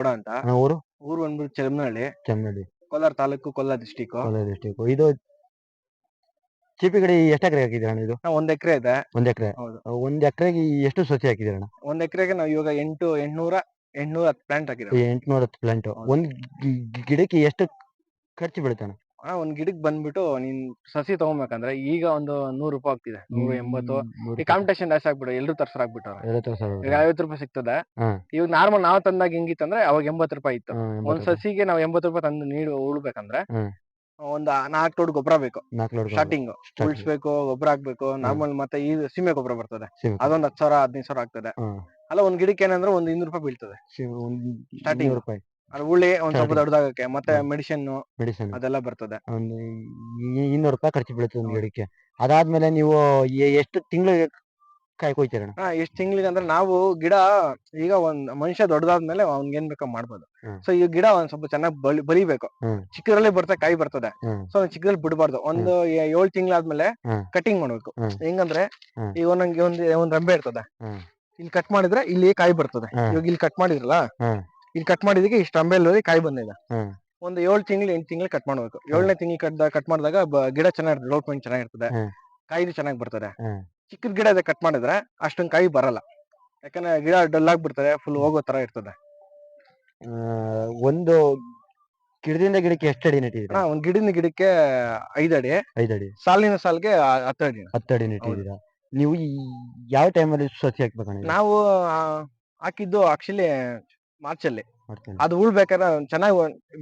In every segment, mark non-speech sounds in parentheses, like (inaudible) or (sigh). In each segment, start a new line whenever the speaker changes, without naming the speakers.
ಗೌಡ ಅಂತ.
ಊರು?
ಊರು ಬಂದ್ಬಿಟ್ಟು ಚರ್ಮನಳ್ಳಿ.
ಚರ್ಮನಳ್ಳಿ.
ಕೋಲಾರ ತಾಲೂಕು ಕೋಲಾರ ಡಿಸ್ಟಿಕ್
ಕೋಲಾರ ಡಿಸ್ಟಿಕ್ ಇದು ಚೀಪಿ ಗಡಿ ಎಷ್ಟು ಎಕರೆ ಹಾಕಿದ್ದೀರ ಅಣ್ಣ ಇದು
ಒಂದ್ ಎಕರೆ ಇದೆ.
ಒಂದ್ ಎಕರೆ.
ಹೌದು.
ಒಂದ್ ಎಕರೆಗೆ ಎಷ್ಟು ಸಸಿ ಹಾಕಿದ್ದೀರ ಅಣ್ಣ
ಒಂದ್ ಎಕರೆಗೆ ನಾವು ಇವಾಗ ಎಂಟು ಎಂಟ್ನೂರ ಎಂಟ್ನೂರ ಹತ್ತು ಪ್ಲಾಂಟ್ ಹಾಕಿದ್ರೆ
ಎಂಟ್ನೂರ ಹತ್ತು ಪ್ಲಾಂಟ್
ಹೌದು.
ಒಂದ್ ಗಿ- ಗಿಡಕ್ಕೆ ಎಷ್ಟು ಖರ್ಚು ಬೀಳುತ್ತಣ್ಣ
ಆ ಒಂದ್ ಗಿಡಕ್ ಬಂದ್ಬಿಟ್ಟು ನೀನ್ ಸಸಿ ತಗೊಬೇಕಂದ್ರೆ ಈಗ ಒಂದು ನೂರು ರೂಪಾಯಿ ಆಗ್ತಿದೆ. ನೂರ ಎಂಬತ್ತು ಈ ಕಾಂಪಿಟೇಷನ್ ಜಾಸ್ತಿ ಆಗ್ಬಿಟ್ಟು ಎಲ್ಲರೂ ತರ್ಸರ್ ಆಗ್ಬಿಟ್ಟವ್ರೆ. ಈಗ ಐವತ್ತು ರೂಪಾಯಿ ಸಿಗ್ತದೆ. ಇವಾಗ ನಾರ್ಮಲ್ ನಾವ್ ತಂದಾಗ ಹೆಂಗಿತ್ತಂದ್ರೆ ಅವಾಗ ಎಂಬತ್ತು ರೂಪಾಯಿ ಇತ್ತು. ಒಂದ್ ಸಸಿಗೆ ನಾವ್ ಎಂಬತ್ತು ರೂಪಾಯಿ ತಂದು ನೀಡು ಉಳ್ಬೇಕಂದ್ರೆ. ಒಂದ್ ನಾಲ್ಕು ಲೋಡ್ ಗೊಬ್ಬರ ಬೇಕು. ಸ್ಟಾರ್ಟಿಂಗ್ ಉಳ್ಸ್ಬೇಕು ಗೊಬ್ಬರ ಹಾಕ್ಬೇಕು. ನಾರ್ಮಲ್ ಮತ್ತೆ ಈ ಸೀಮೆ ಗೊಬ್ಬರ ಬರ್ತದೆ. ಅದೊಂದ್ ಹತ್ತು ಸಾವಿರ ಹದಿನೈದು ಸಾವಿರ ಆಗ್ತದೆ. ಅಲ್ಲ ಒಂದ್ ಗಿಡಕ್ಕೆ ಏನಂದ್ರೆ ಒಂದ್ ಇನ್ನೂರು ರೂಪಾಯಿ ಬೀಳ್ತದೆ.
ಸ್ಟಾರ್ಟಿಂಗ್ ರೂಪಾಯಿ.
ಅದು ಉಳ್ಳಿ ಒಂದ್ ಸ್ವಲ್ಪ. ದೊಡ್ಡದಾಗಕ್ಕೆ ಮತ್ತೆ. ಮೆಡಿಸಿನ್
ಮೆಡಿಸಿನ್
ಅದೆಲ್ಲ ಬರ್ತದೆ
ಒಂದು ಇನ್ನೂರು ರೂಪಾಯಿ ಖರ್ಚು ಬೀಳುತ್ತೆ ಒಂದು. ಗಿಡಕ್ಕೆ ಅದಾದ್ಮೇಲೆ ನೀವು ಎ- ಎಷ್ಟು ತಿಂಗಳು ಕಾಯಿ ಕೊಯ್ತೀರ
ಹಾ ಎಷ್ಟ್ ತಿಂಗಳಿಗೆ ಅಂದ್ರೆ ನಾವು ಗಿಡ ಈಗ ಒಂದ್ ಮನುಷ್ಯ ದೊಡ್ಡದಾದ್ಮೇಲೆ ಅವ್ನ್ಗೆ ಏನ್ ಬೇಕೋ ಮಾಡ್ಬೋದು
ಹ್ಮ್.
ಸೊ ಈ ಗಿಡ ಒಂದ್ ಸ್ವಲ್ಪ ಚೆನ್ನಾಗಿ ಬಲಿ ಬಲಿಬೇಕು
ಹ್ಮ್.
ಚಿಕ್ಕದ್ರಲ್ಲಿ ಬರ್ತದೆ ಕಾಯಿ ಬರ್ತದೆ
ಹ್ಮ್.
ಸೊ ಚಿಕ್ಕದ್ರಲ್ಲಿ ಬಿಡಬಾರ್ದು ಒಂದು ಏ- ಏಳ್ ತಿಂಗಳಾದ್ಮೇಲೆ
ಹ್ಮ್.
ಕಟಿಂಗ್ ಮಾಡ್ಬೇಕು
ಹ್ಮ್.
ಹೆಂಗಂದ್ರೆ
ಹ್ಮ್.
ಈಗ ಒಂದೊಂದ್ ಒಂದ್ ಒಂದ್ ರಂಬೆ ಇರ್ತದೆ
ಹ್ಮ್.
ಇಲ್ಲಿ ಕಟ್ ಮಾಡಿದ್ರೆ ಇಲ್ಲಿ ಕಾಯಿ ಬರ್ತದೆ
ಹ್ಮ್.
ಇವಾಗ ಇಲ್ಲಿ ಕಟ್ ಮಾಡಿದ್ರಲ್ಲ
ಹ್ಮ್.
ಇಲ್ಲಿ ಕಟ್ ಮಾಡಿದಕ್ಕೆ ಇಷ್ಟು ರೆಂಬೆಯಲ್ಲಿ ಕಾಯಿ ಬಂದಿದೆ.
ಹ್ಮ್.
ಒಂದು ಏಳು ತಿಂಗಳು ಎಂಟು ತಿಂಗಳು ಕಟ್ ಮಾಡ್ಬೇಕು. ಏಳನೇ ತಿಂಗಳು ಕಟ್ ಕಟ್ ಮಾಡಿದಾಗ ಬ- ಗಿಡ ಚೆನ್ನಾಗಿರ್ತದೆ ಡೆವಲಪ್ಮೆಂಟ್ ಚೆನ್ನಾಗಿರ್ತದೆ.
ಹ್ಮ್.
ಕಾಯಿ ಚೆನ್ನಾಗಿ ಬರ್ತದೆ.
ಹ್ಮ್.
ಚಿಕ್ಕದ್ ಗಿಡ ಇದೆ ಕಟ್ ಮಾಡಿದ್ರೆ ಅಷ್ಟೊಂದು ಕಾಯಿ ಬರಲ್ಲ. ಯಾಕಂದ್ರೆ ಗಿಡ ಡಲ್ ಆಗ್ಬಿಡ್ತದೆ ಫುಲ್ ಹೋಗೋ ತರ ಇರ್ತದೆ.
ಆ, ಒಂದು ಗಿಡದಿಂದ ಗಿಡಕ್ಕೆ ಎಷ್ಟು ಅಡಿ ನೆಟ್ಟಿದ್ದೀರಾ?
ಹಾ ಒಂದ್ ಗಿಡದ ಗಿಡಕ್ಕೆ ಐದು ಅಡಿ.
ಐದು ಅಡಿ.
ಸಾಲಿನ ಸಾಲಿಗೆ ಆ- ಹತ್ತು ಅಡಿ.
ಹತ್ತು ಅಡಿ ನೆಟ್ಟಿದ್ದೀರಾ? ನೀವು ಈ ಯಾವ ಟೈಮಲ್ಲಿ ಸಸಿ ಹಾಕ್ಬೇಕು
ನಾವು ಆ, ಹಾಕಿದ್ದು ಆಕ್ಚುಲಿ ಮಾರ್ಚ್ ಅಲ್ಲಿ. ಅದು ಉಳ್ಬೇಕಾದ್ರೆ ಚೆನ್ನಾಗಿ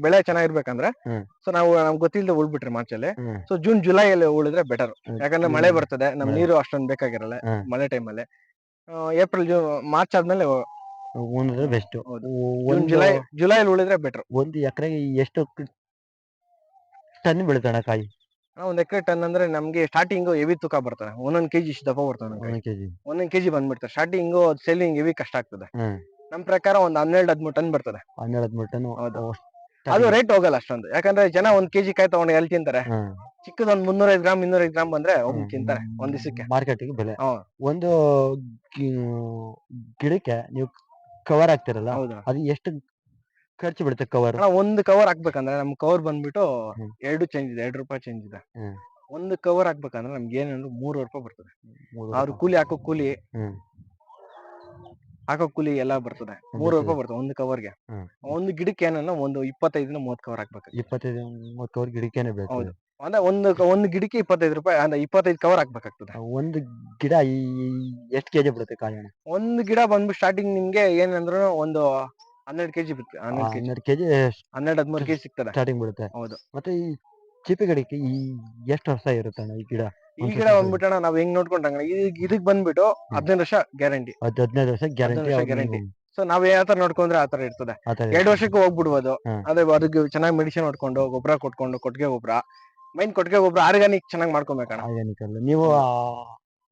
ಬೆಳೆ ಚೆನ್ನಾಗಿರ್ಬೇಕಂದ್ರೆ. ಸೊ ನಾವು ನಮ್ಗೆ ಗೊತ್ತಿಲ್ಲದೆ ಉಳ್ಬಿಟ್ರಿ ಮಾರ್ಚ್ ಅಲ್ಲಿ ಸೊ ಜೂನ್ ಜುಲೈ ಅಲ್ಲಿ ಉಳಿದ್ರೆ ಬೆಟರ್. ಯಾಕಂದ್ರೆ ಮಳೆ ಬರ್ತದೆ ನಮ್ ನೀರು ಅಷ್ಟೊಂದು ಬೇಕಾಗಿರಲ್ಲ
ಮಳೆ
ಮಳೆ ಟೈಮಲ್ಲಿ. ಏಪ್ರಿಲ್ ಜೂನ್ ಮಾರ್ಚ್ ಆದ್ಮೇಲೆ
ಒಂದ್ರೆ ಬೆಸ್ಟ್.
ಜುಲೈ ಜುಲೈ ಉಳಿದ್ರೆ ಬೆಟರ್.
ಒಂದು ಎಕರೆಗೆ ಎಷ್ಟು ಟನ್ ಬೆಳಿತಾಣ ಕಾಯಿ?
ಒಂದ್ ಎಕರೆ ಟನ್ ಅಂದ್ರೆ ನಮ್ಗೆ ಸ್ಟಾರ್ಟಿಂಗ್ ಹೆವಿ ತೂಕ ಬರ್ತದೆ. ಒಂದೊಂದ್ ಕೆಜಿ ಇಷ್ಟು ದಪ್ಪ ಬರ್ತಾನೆ
ಒಂದೊಂದ್ ಕೆಜಿ.
ಬಂದ್ಬಿಡ್ತಾರೆ ಸ್ಟಾರ್ಟಿಂಗ್ ಸೆಲ್ಲಿಂಗ್ ಹೆವಿ ಕಷ್ಟ ಆಗ್ತದೆ. ನಮ್ ಪ್ರಕಾರ ಒಂದ್ ಹನ್ನೆರಡು ಹದ್ಮೂರು ಟನ್ ಬರ್ತದೆ.
ಹನ್ನೆರಡು ಹದಿಮೂರು ಟನ್
ಹೌದು. ಅದು ರೇಟ್ ಹೋಗಲ್ಲ ಅಷ್ಟೊಂದು. ಯಾಕಂದ್ರೆ ಜನ ಒಂದ್ ಕೆಜಿ ಕಾಯಿ ತಗೊಂಡು ಎಲ್ಲಿ ತಿಂತಾರೆ? ಚಿಕ್ಕದ ಒಂದ್ ಮುನ್ನೂರೈದು ಗ್ರಾಮ್ ಇನ್ನೂರೈದು ಗ್ರಾಮ್ ಬಂದ್ರೆ ಒಬ್ಬ ತಿಂತಾರೆ ಒಂದ್ ದಿವಸಕ್ಕೆ.
ಮಾರ್ಕೆಟ್ಗೆ ಬೆಲೆ. ಒಂದು ಗಿ- ಗಿಡಕ್ಕೆ ನೀವು ಕವರ್ ಹಾಕ್ತಿರಲ್ಲ
ಹೌದಾ.
ಅದು ಎಷ್ಟು ಖರ್ಚು ಬೀಳುತ್ತೆ ಕವರ್
ಅಣ್ಣ ಒಂದು ಕವರ್ ಹಾಕ್ಬೇಕಂದ್ರೆ ನಮ್ ಕವರ್ ಬಂದ್ಬಿಟ್ಟು
ಹ್ಮ್.
ಎರಡು ಚೇಂಜ್ ಇದೆ ಎರಡು ರೂಪಾಯಿ ಚೇಂಜ್ ಇದೆ.
ಹ್ಮ್.
ಒಂದು ಕವರ್ ಹಾಕ್ಬೇಕಂದ್ರೆ ನಮ್ಗೆ ಏನಂದ್ರೆ ಮೂರುವರೆ ರೂಪಾಯಿ ಬರ್ತದೆ. ಅವ್ರು ಕೂಲಿ ಹಾಕೋ ಕೂಲಿ
ಹ್ಮ್.
ಹಾಕೋ ಕೂಲಿ ಎಲ್ಲ ಬರ್ತದೆ. ಮೂರು ರೂಪಾಯಿ ಬರ್ತದೆ ಒಂದು ಕವರ್ಗೆ
ಹ್ಮ್.
ಒಂದು ಗಿಡಕ್ಕೆ ಏನನ್ನ ಒಂದು ಇಪ್ಪತ್ತೈದರಿಂದ ಮೂವತ್ತು ಕವರ್ ಹಾಕ್ಬೇಕು
ಇಪ್ಪತ್ತೈದು ಮೂವತ್ತು ಕವರ್ ಗಿಡಕ್ಕೇನೆ ಬೇಕು.
ಹೌದು. ಅಂದ್ರೆ ಒಂದು ಒಂದು ಗಿಡಕ್ಕೆ ಇಪ್ಪತ್ತೈದು ರೂಪಾಯಿ ಅಂದ್ರೆ ಇಪ್ಪತ್ತೈದು ಕವರ್ ಹಾಕ್ಬೇಕಾಗ್ತದೆ.
ಒಂದು ಗಿಡ ಈ ಎಷ್ಟು ಕೆಜಿ ಬಿಡುತ್ತೆ ಕಾಯಿ ಹಣ್ಣು?
ಒಂದು ಗಿಡ ಬಂದ್ಬಿಟ್ಟು ಸ್ಟಾರ್ಟಿಂಗ್ ನಿಮ್ಗೆ ಏನಂದ್ರು ಒಂದು ಹನ್ನೆರಡು ಕೆಜಿ ಬಿತ್ತು ಹನ್ನೆರಡು ಕೆಜಿ.
ಹನ್ನೆರಡು ಕೆಜಿ
ಹನ್ನೆರಡು ಹದಿಮೂರು ಕೆಜಿ ಸಿಗ್ತದೆ.
ಸ್ಟಾರ್ಟಿಂಗ್ ಬಿಡುತ್ತೆ
ಹೌದು.
ಮತ್ತೆ ಈ ಚಿಪಿ ಗಿಡಕ್ಕೆ ಈ ಎಷ್ಟು ವರ್ಷ ಇರುತ್ತೆ ಅಣ್ಣ ಈ ಗಿಡ?
ಈ ಗಿಡ ಬಂದ್ಬಿಟ್ಟಣ ನಾವ್ ಹೆಂಗ್ ನೋಡ್ಕೊಂಡಂಗ ಇದಕ್ ಬಂದ್ಬಿಟ್ಟು ಹದಿನೈದು ವರ್ಷ ಗ್ಯಾರಂಟಿ.
ಹದಿನೈದು ವರ್ಷ ಗ್ಯಾರಂಟಿ.
ಸೊ ನಾವ್ ಯಾವ ತರ ನೋಡ್ಕೊಂಡ್ರೆ ಆ ತರ ಇರ್ತದೆ. ಎರಡು ವರ್ಷಕ್ಕೆ ಹೋಗ್ಬಿಡ್ಬೋದು. ಅದೇ ಅದಕ್ಕೆ ಚೆನ್ನಾಗಿ ಮೆಡಿಸಿನ್ ಹೊಡ್ಕೊಂಡು ಗೊಬ್ಬರ ಕೊಟ್ಕೊಂಡು ಕೊಟ್ಟಿಗೆ ಗೊಬ್ಬರ. ಮೈನ್ ಕೊಟ್ಟಿಗೆ ಗೊಬ್ಬರ ಆರ್ಗಾನಿಕ್ ಚೆನ್ನಾಗಿ ಮಾಡ್ಕೊಬೇಕಣ.
ಆರ್ಗ್ಯಾನಿಕ್ ಅಲ್ಲ. ನೀವು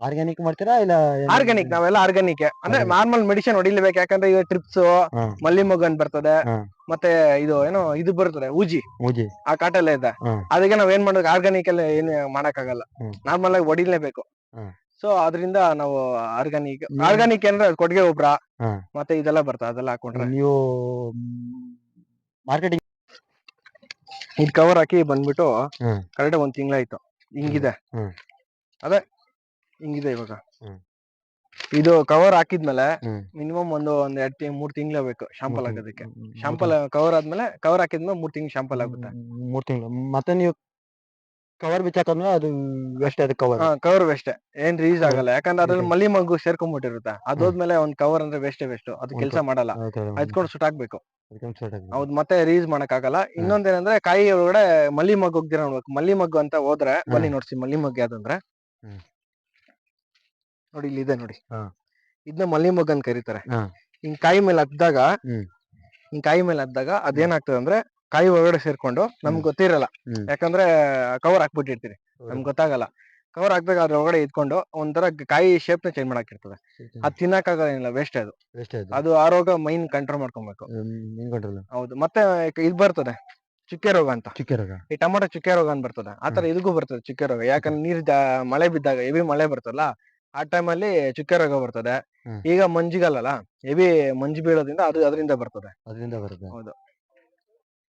ಆರ್ಗ್ಯಾನಿಕ್ ಮಾಡ್ತೀರಾ ಇಲ್ಲ
ಆರ್ಗ್ಯಾನಿಕ್ ನಾವೆಲ್ಲ ಆರ್ಗಾನಿಕ್ ಅಂದ್ರೆ. ನಾರ್ಮಲ್ ಮೆಡಿಸಿನ್ ಹೊಡಿಲೇಬೇಕು. ಯಾಕಂದ್ರೆ ಈಗ ಟ್ರಿಪ್ಸ್
ಮಲ್ಲಿಮೊಗ್ಗನ್
ಮಲ್ಲಿಮಗ್ ಬರ್ತದೆ. ಮತ್ತೆ ಇದು ಏನೋ ಇದು ಬರ್ತದೆ ಉಜಿ
ಮೂಜಿ
ಆ ಕಾಟೆಲ್ಲ ಇದೆ. ಅದಕ್ಕೆ ನಾವ್ ಏನ್ ಮಾಡೋದು? ಆರ್ಗ್ಯಾನಿಕ್ ಎಲ್ಲ ಏನ್ ಮಾಡಕ್
ಆಗಲ್ಲ
ನಾರ್ಮಲ್ ಆಗಿ ಹೊಡಿಲೇಬೇಕು. ಸೊ ಅದರಿಂದ ನಾವು ಆರ್ಗ್ಯಾನಿಕ್
ಆರ್ಗ್ಯಾನಿಕ್
ಆರ್ಗಾನಿಕ್ ಅಂದ್ರೆ ಕೊಡ್ಗೆ ಕೊಟ್ಟಿಗೆ ಗೊಬ್ಬರ ಮತ್ತೆ ಇದೆಲ್ಲ ಬರ್ತದೆ ಅದೆಲ್ಲ ಹಾಕೊಂಡ್ರೆ.
ನೀವು ಮಾರ್ಕೆಟಿಂಗ್
ಇದು ಕವರ್ ಹಾಕಿ ಬಂದ್ಬಿಟ್ಟು. ಕರೆಕ್ಟ್ ಒಂದ್ ತಿಂಗಳಾಯ್ತು. ಹಿಂಗಿದೆ. ಅದೇ. ಹಿಂಗಿದೆ ಇವಾಗ.
ಹ್ಮ್.
ಇದು ಕವರ್ ಹಾಕಿದ್ಮೇಲೆ
ಹ್ಮ್.
ಮಿನಿಮಮ್ ಒಂದು ಒಂದ್ ಎರಡ್ ತಿಂಗ್ ಮೂರ್ ತಿಂಗ್ಳು ಬೇಕು ಶಾಂಪಲ್ ಆಗೋದಕ್ಕೆ ಶಾಂಪಲ್ ಕವರ್ ಆದ್ಮೇಲೆ ಕವರ್ ಹಾಕಿದ್ಮೇಲೆ ಮೂರ್ ತಿಂಗ್ ಶಾಂಪಲ್ ಆಗುತ್ತೆ.
ಮೂರ್ ತಿಂಗಳು. ಮತ್ತೆ ನೀವು ಕವರ್ ಬಿಚ್ಚಾಕಂದ್ರೆ ಅದು ವೇಸ್ಟ್ ಅದು ಕವರ್
ಕವರ್ ವೇಸ್ಟ್ ಏನ್ ರೀಸ್ ಆಗಲ್ಲ. ಯಾಕಂದ್ರೆ ಅದ್ರಲ್ಲಿ. ಮಲ್ಲಿ ಮಗ್ಗು ಸೇರ್ಕೊಂಡ್ಬಿಟ್ಟಿರುತ್ತೆ ಅದಾದ್ಮೇಲೆ ಒಂದ್ ಕವರ್ ಅಂದ್ರೆ ವೇಸ್ಟ್ ವೇಸ್ಟ್ ಅದು
ಒಂದ್
ಕೆಲಸ ಮಾಡಲ್ಲ. ಸುಟ್ ಹಾಕ್ಬೇಕು. ಹೌದು ಮತ್ತೆ ರೀಸ್ ಮಾಡಕ್ ಆಗಲ್ಲ ಇನ್ನೊಂದೇನಂದ್ರೆ ಕಾಯಿ ಒಳಗಡೆ ಮಲ್ಲಿ ಮಗ್ಗು ಹೋಗ್ದಿರ ನೋಡ್ಬೇಕು. ಮಲ್ಲಿ ಮಗ್ಗು ಅಂತ ಹೋದ್ರೆ ಬನ್ನಿ ನೋಡ್ಸಿ ಮಲ್ಲಿ ಮಗ್ಗು ಯಾವ್ದಂದ್ರೆ
ಹ್ಮ್.
ನೋಡಿ ಇಲ್ಲಿ ಇದೆ ನೋಡಿ.
ಹಾ.
ಇದನ್ನ ಮಲ್ಲಿ ಮಗ್ಗು ಅಂತ ಕರೀತಾರೆ.
ಹಾ.
ಹಿಂಗ್ ಕಾಯಿ ಮೇಲೆ ಹತ್ತಿದಾಗ
ಹ್ಮ್.
ಹಿಂಗ್ ಕಾಯಿ ಮೇಲೆ ಹತ್ತಿದಾಗ ಅದೇನಾಗ್ತದೆ ಅಂದ್ರೆ ಕಾಯಿ ಒಳಗಡೆ ಸೇರ್ಕೊಂಡು ನಮ್ಗೆ ಗೊತ್ತಿರಲ್ಲ.
ಹ್ಮ್.
ಯಾಕಂದ್ರೆ ಕವರ್ ಹಾಕ್ಬಿಟ್ಟಿರ್ತೀರಿ. ನಮ್ಗೆ ಗೊತ್ತಾಗಲ್ಲ. ಕವರ್ ಹಾಕ್ದಾಗ ಅದ್ರ ಒಳಗಡೆ ಇದ್ಕೊಂಡು ಒಂಥರ ಕಾಯಿ ಶೇಪ್ನ ಚೇಂಜ್ ಮಾಡಾಕಿರ್ತದೆ. ಅದ್ ತಿನ್ನಕ್ಕಾಗಲ್ಲ ವೇಸ್ಟ್ ಅದು.
ಅದು.
ಅದು ಆರೋಗ್ಯ ಮೈನ್ ಕಂಟ್ರೋಲ್ ಮಾಡ್ಕೊಬೇಕು. ಹೌದು. ಮತ್ತೆ ಇದು ಬರ್ತದೆ ಚುಕ್ಕೆ ರೋಗ ಅಂತ.
ಚುಕ್ಕೆ ರೋಗ.
ಈ ಟೊಮೊಟೊ ಚುಕ್ಕೆ ರೋಗ ಅಂತ ಬರ್ತದೆ. ಆತರ ಇದಕ್ಕೂ ಬರ್ತದೆ ಚುಕ್ಕೆ ರೋಗ. ಯಾಕಂದ್ರೆ ನೀರ್ ಜಾ- ಮಳೆ ಬಿದ್ದಾಗ ಹೆವಿ ಮಳೆ ಬರ್ತದಲ್ಲ ಆ ಟೈಮಲ್ಲಿ ಚುಕ್ಕೆ ರೋಗ ಬರ್ತದೆ.
ಹ್ಮ್.
ಈಗ ಮಂಜಿಗಲ್ಲ ಹೆವಿ ಮಂಜು ಬೀಳೋದ್ರಿಂದ ಅದು ಅದರಿಂದ ಬರ್ತದೆ.
ಅದರಿಂದ ಬರುತ್ತೆ.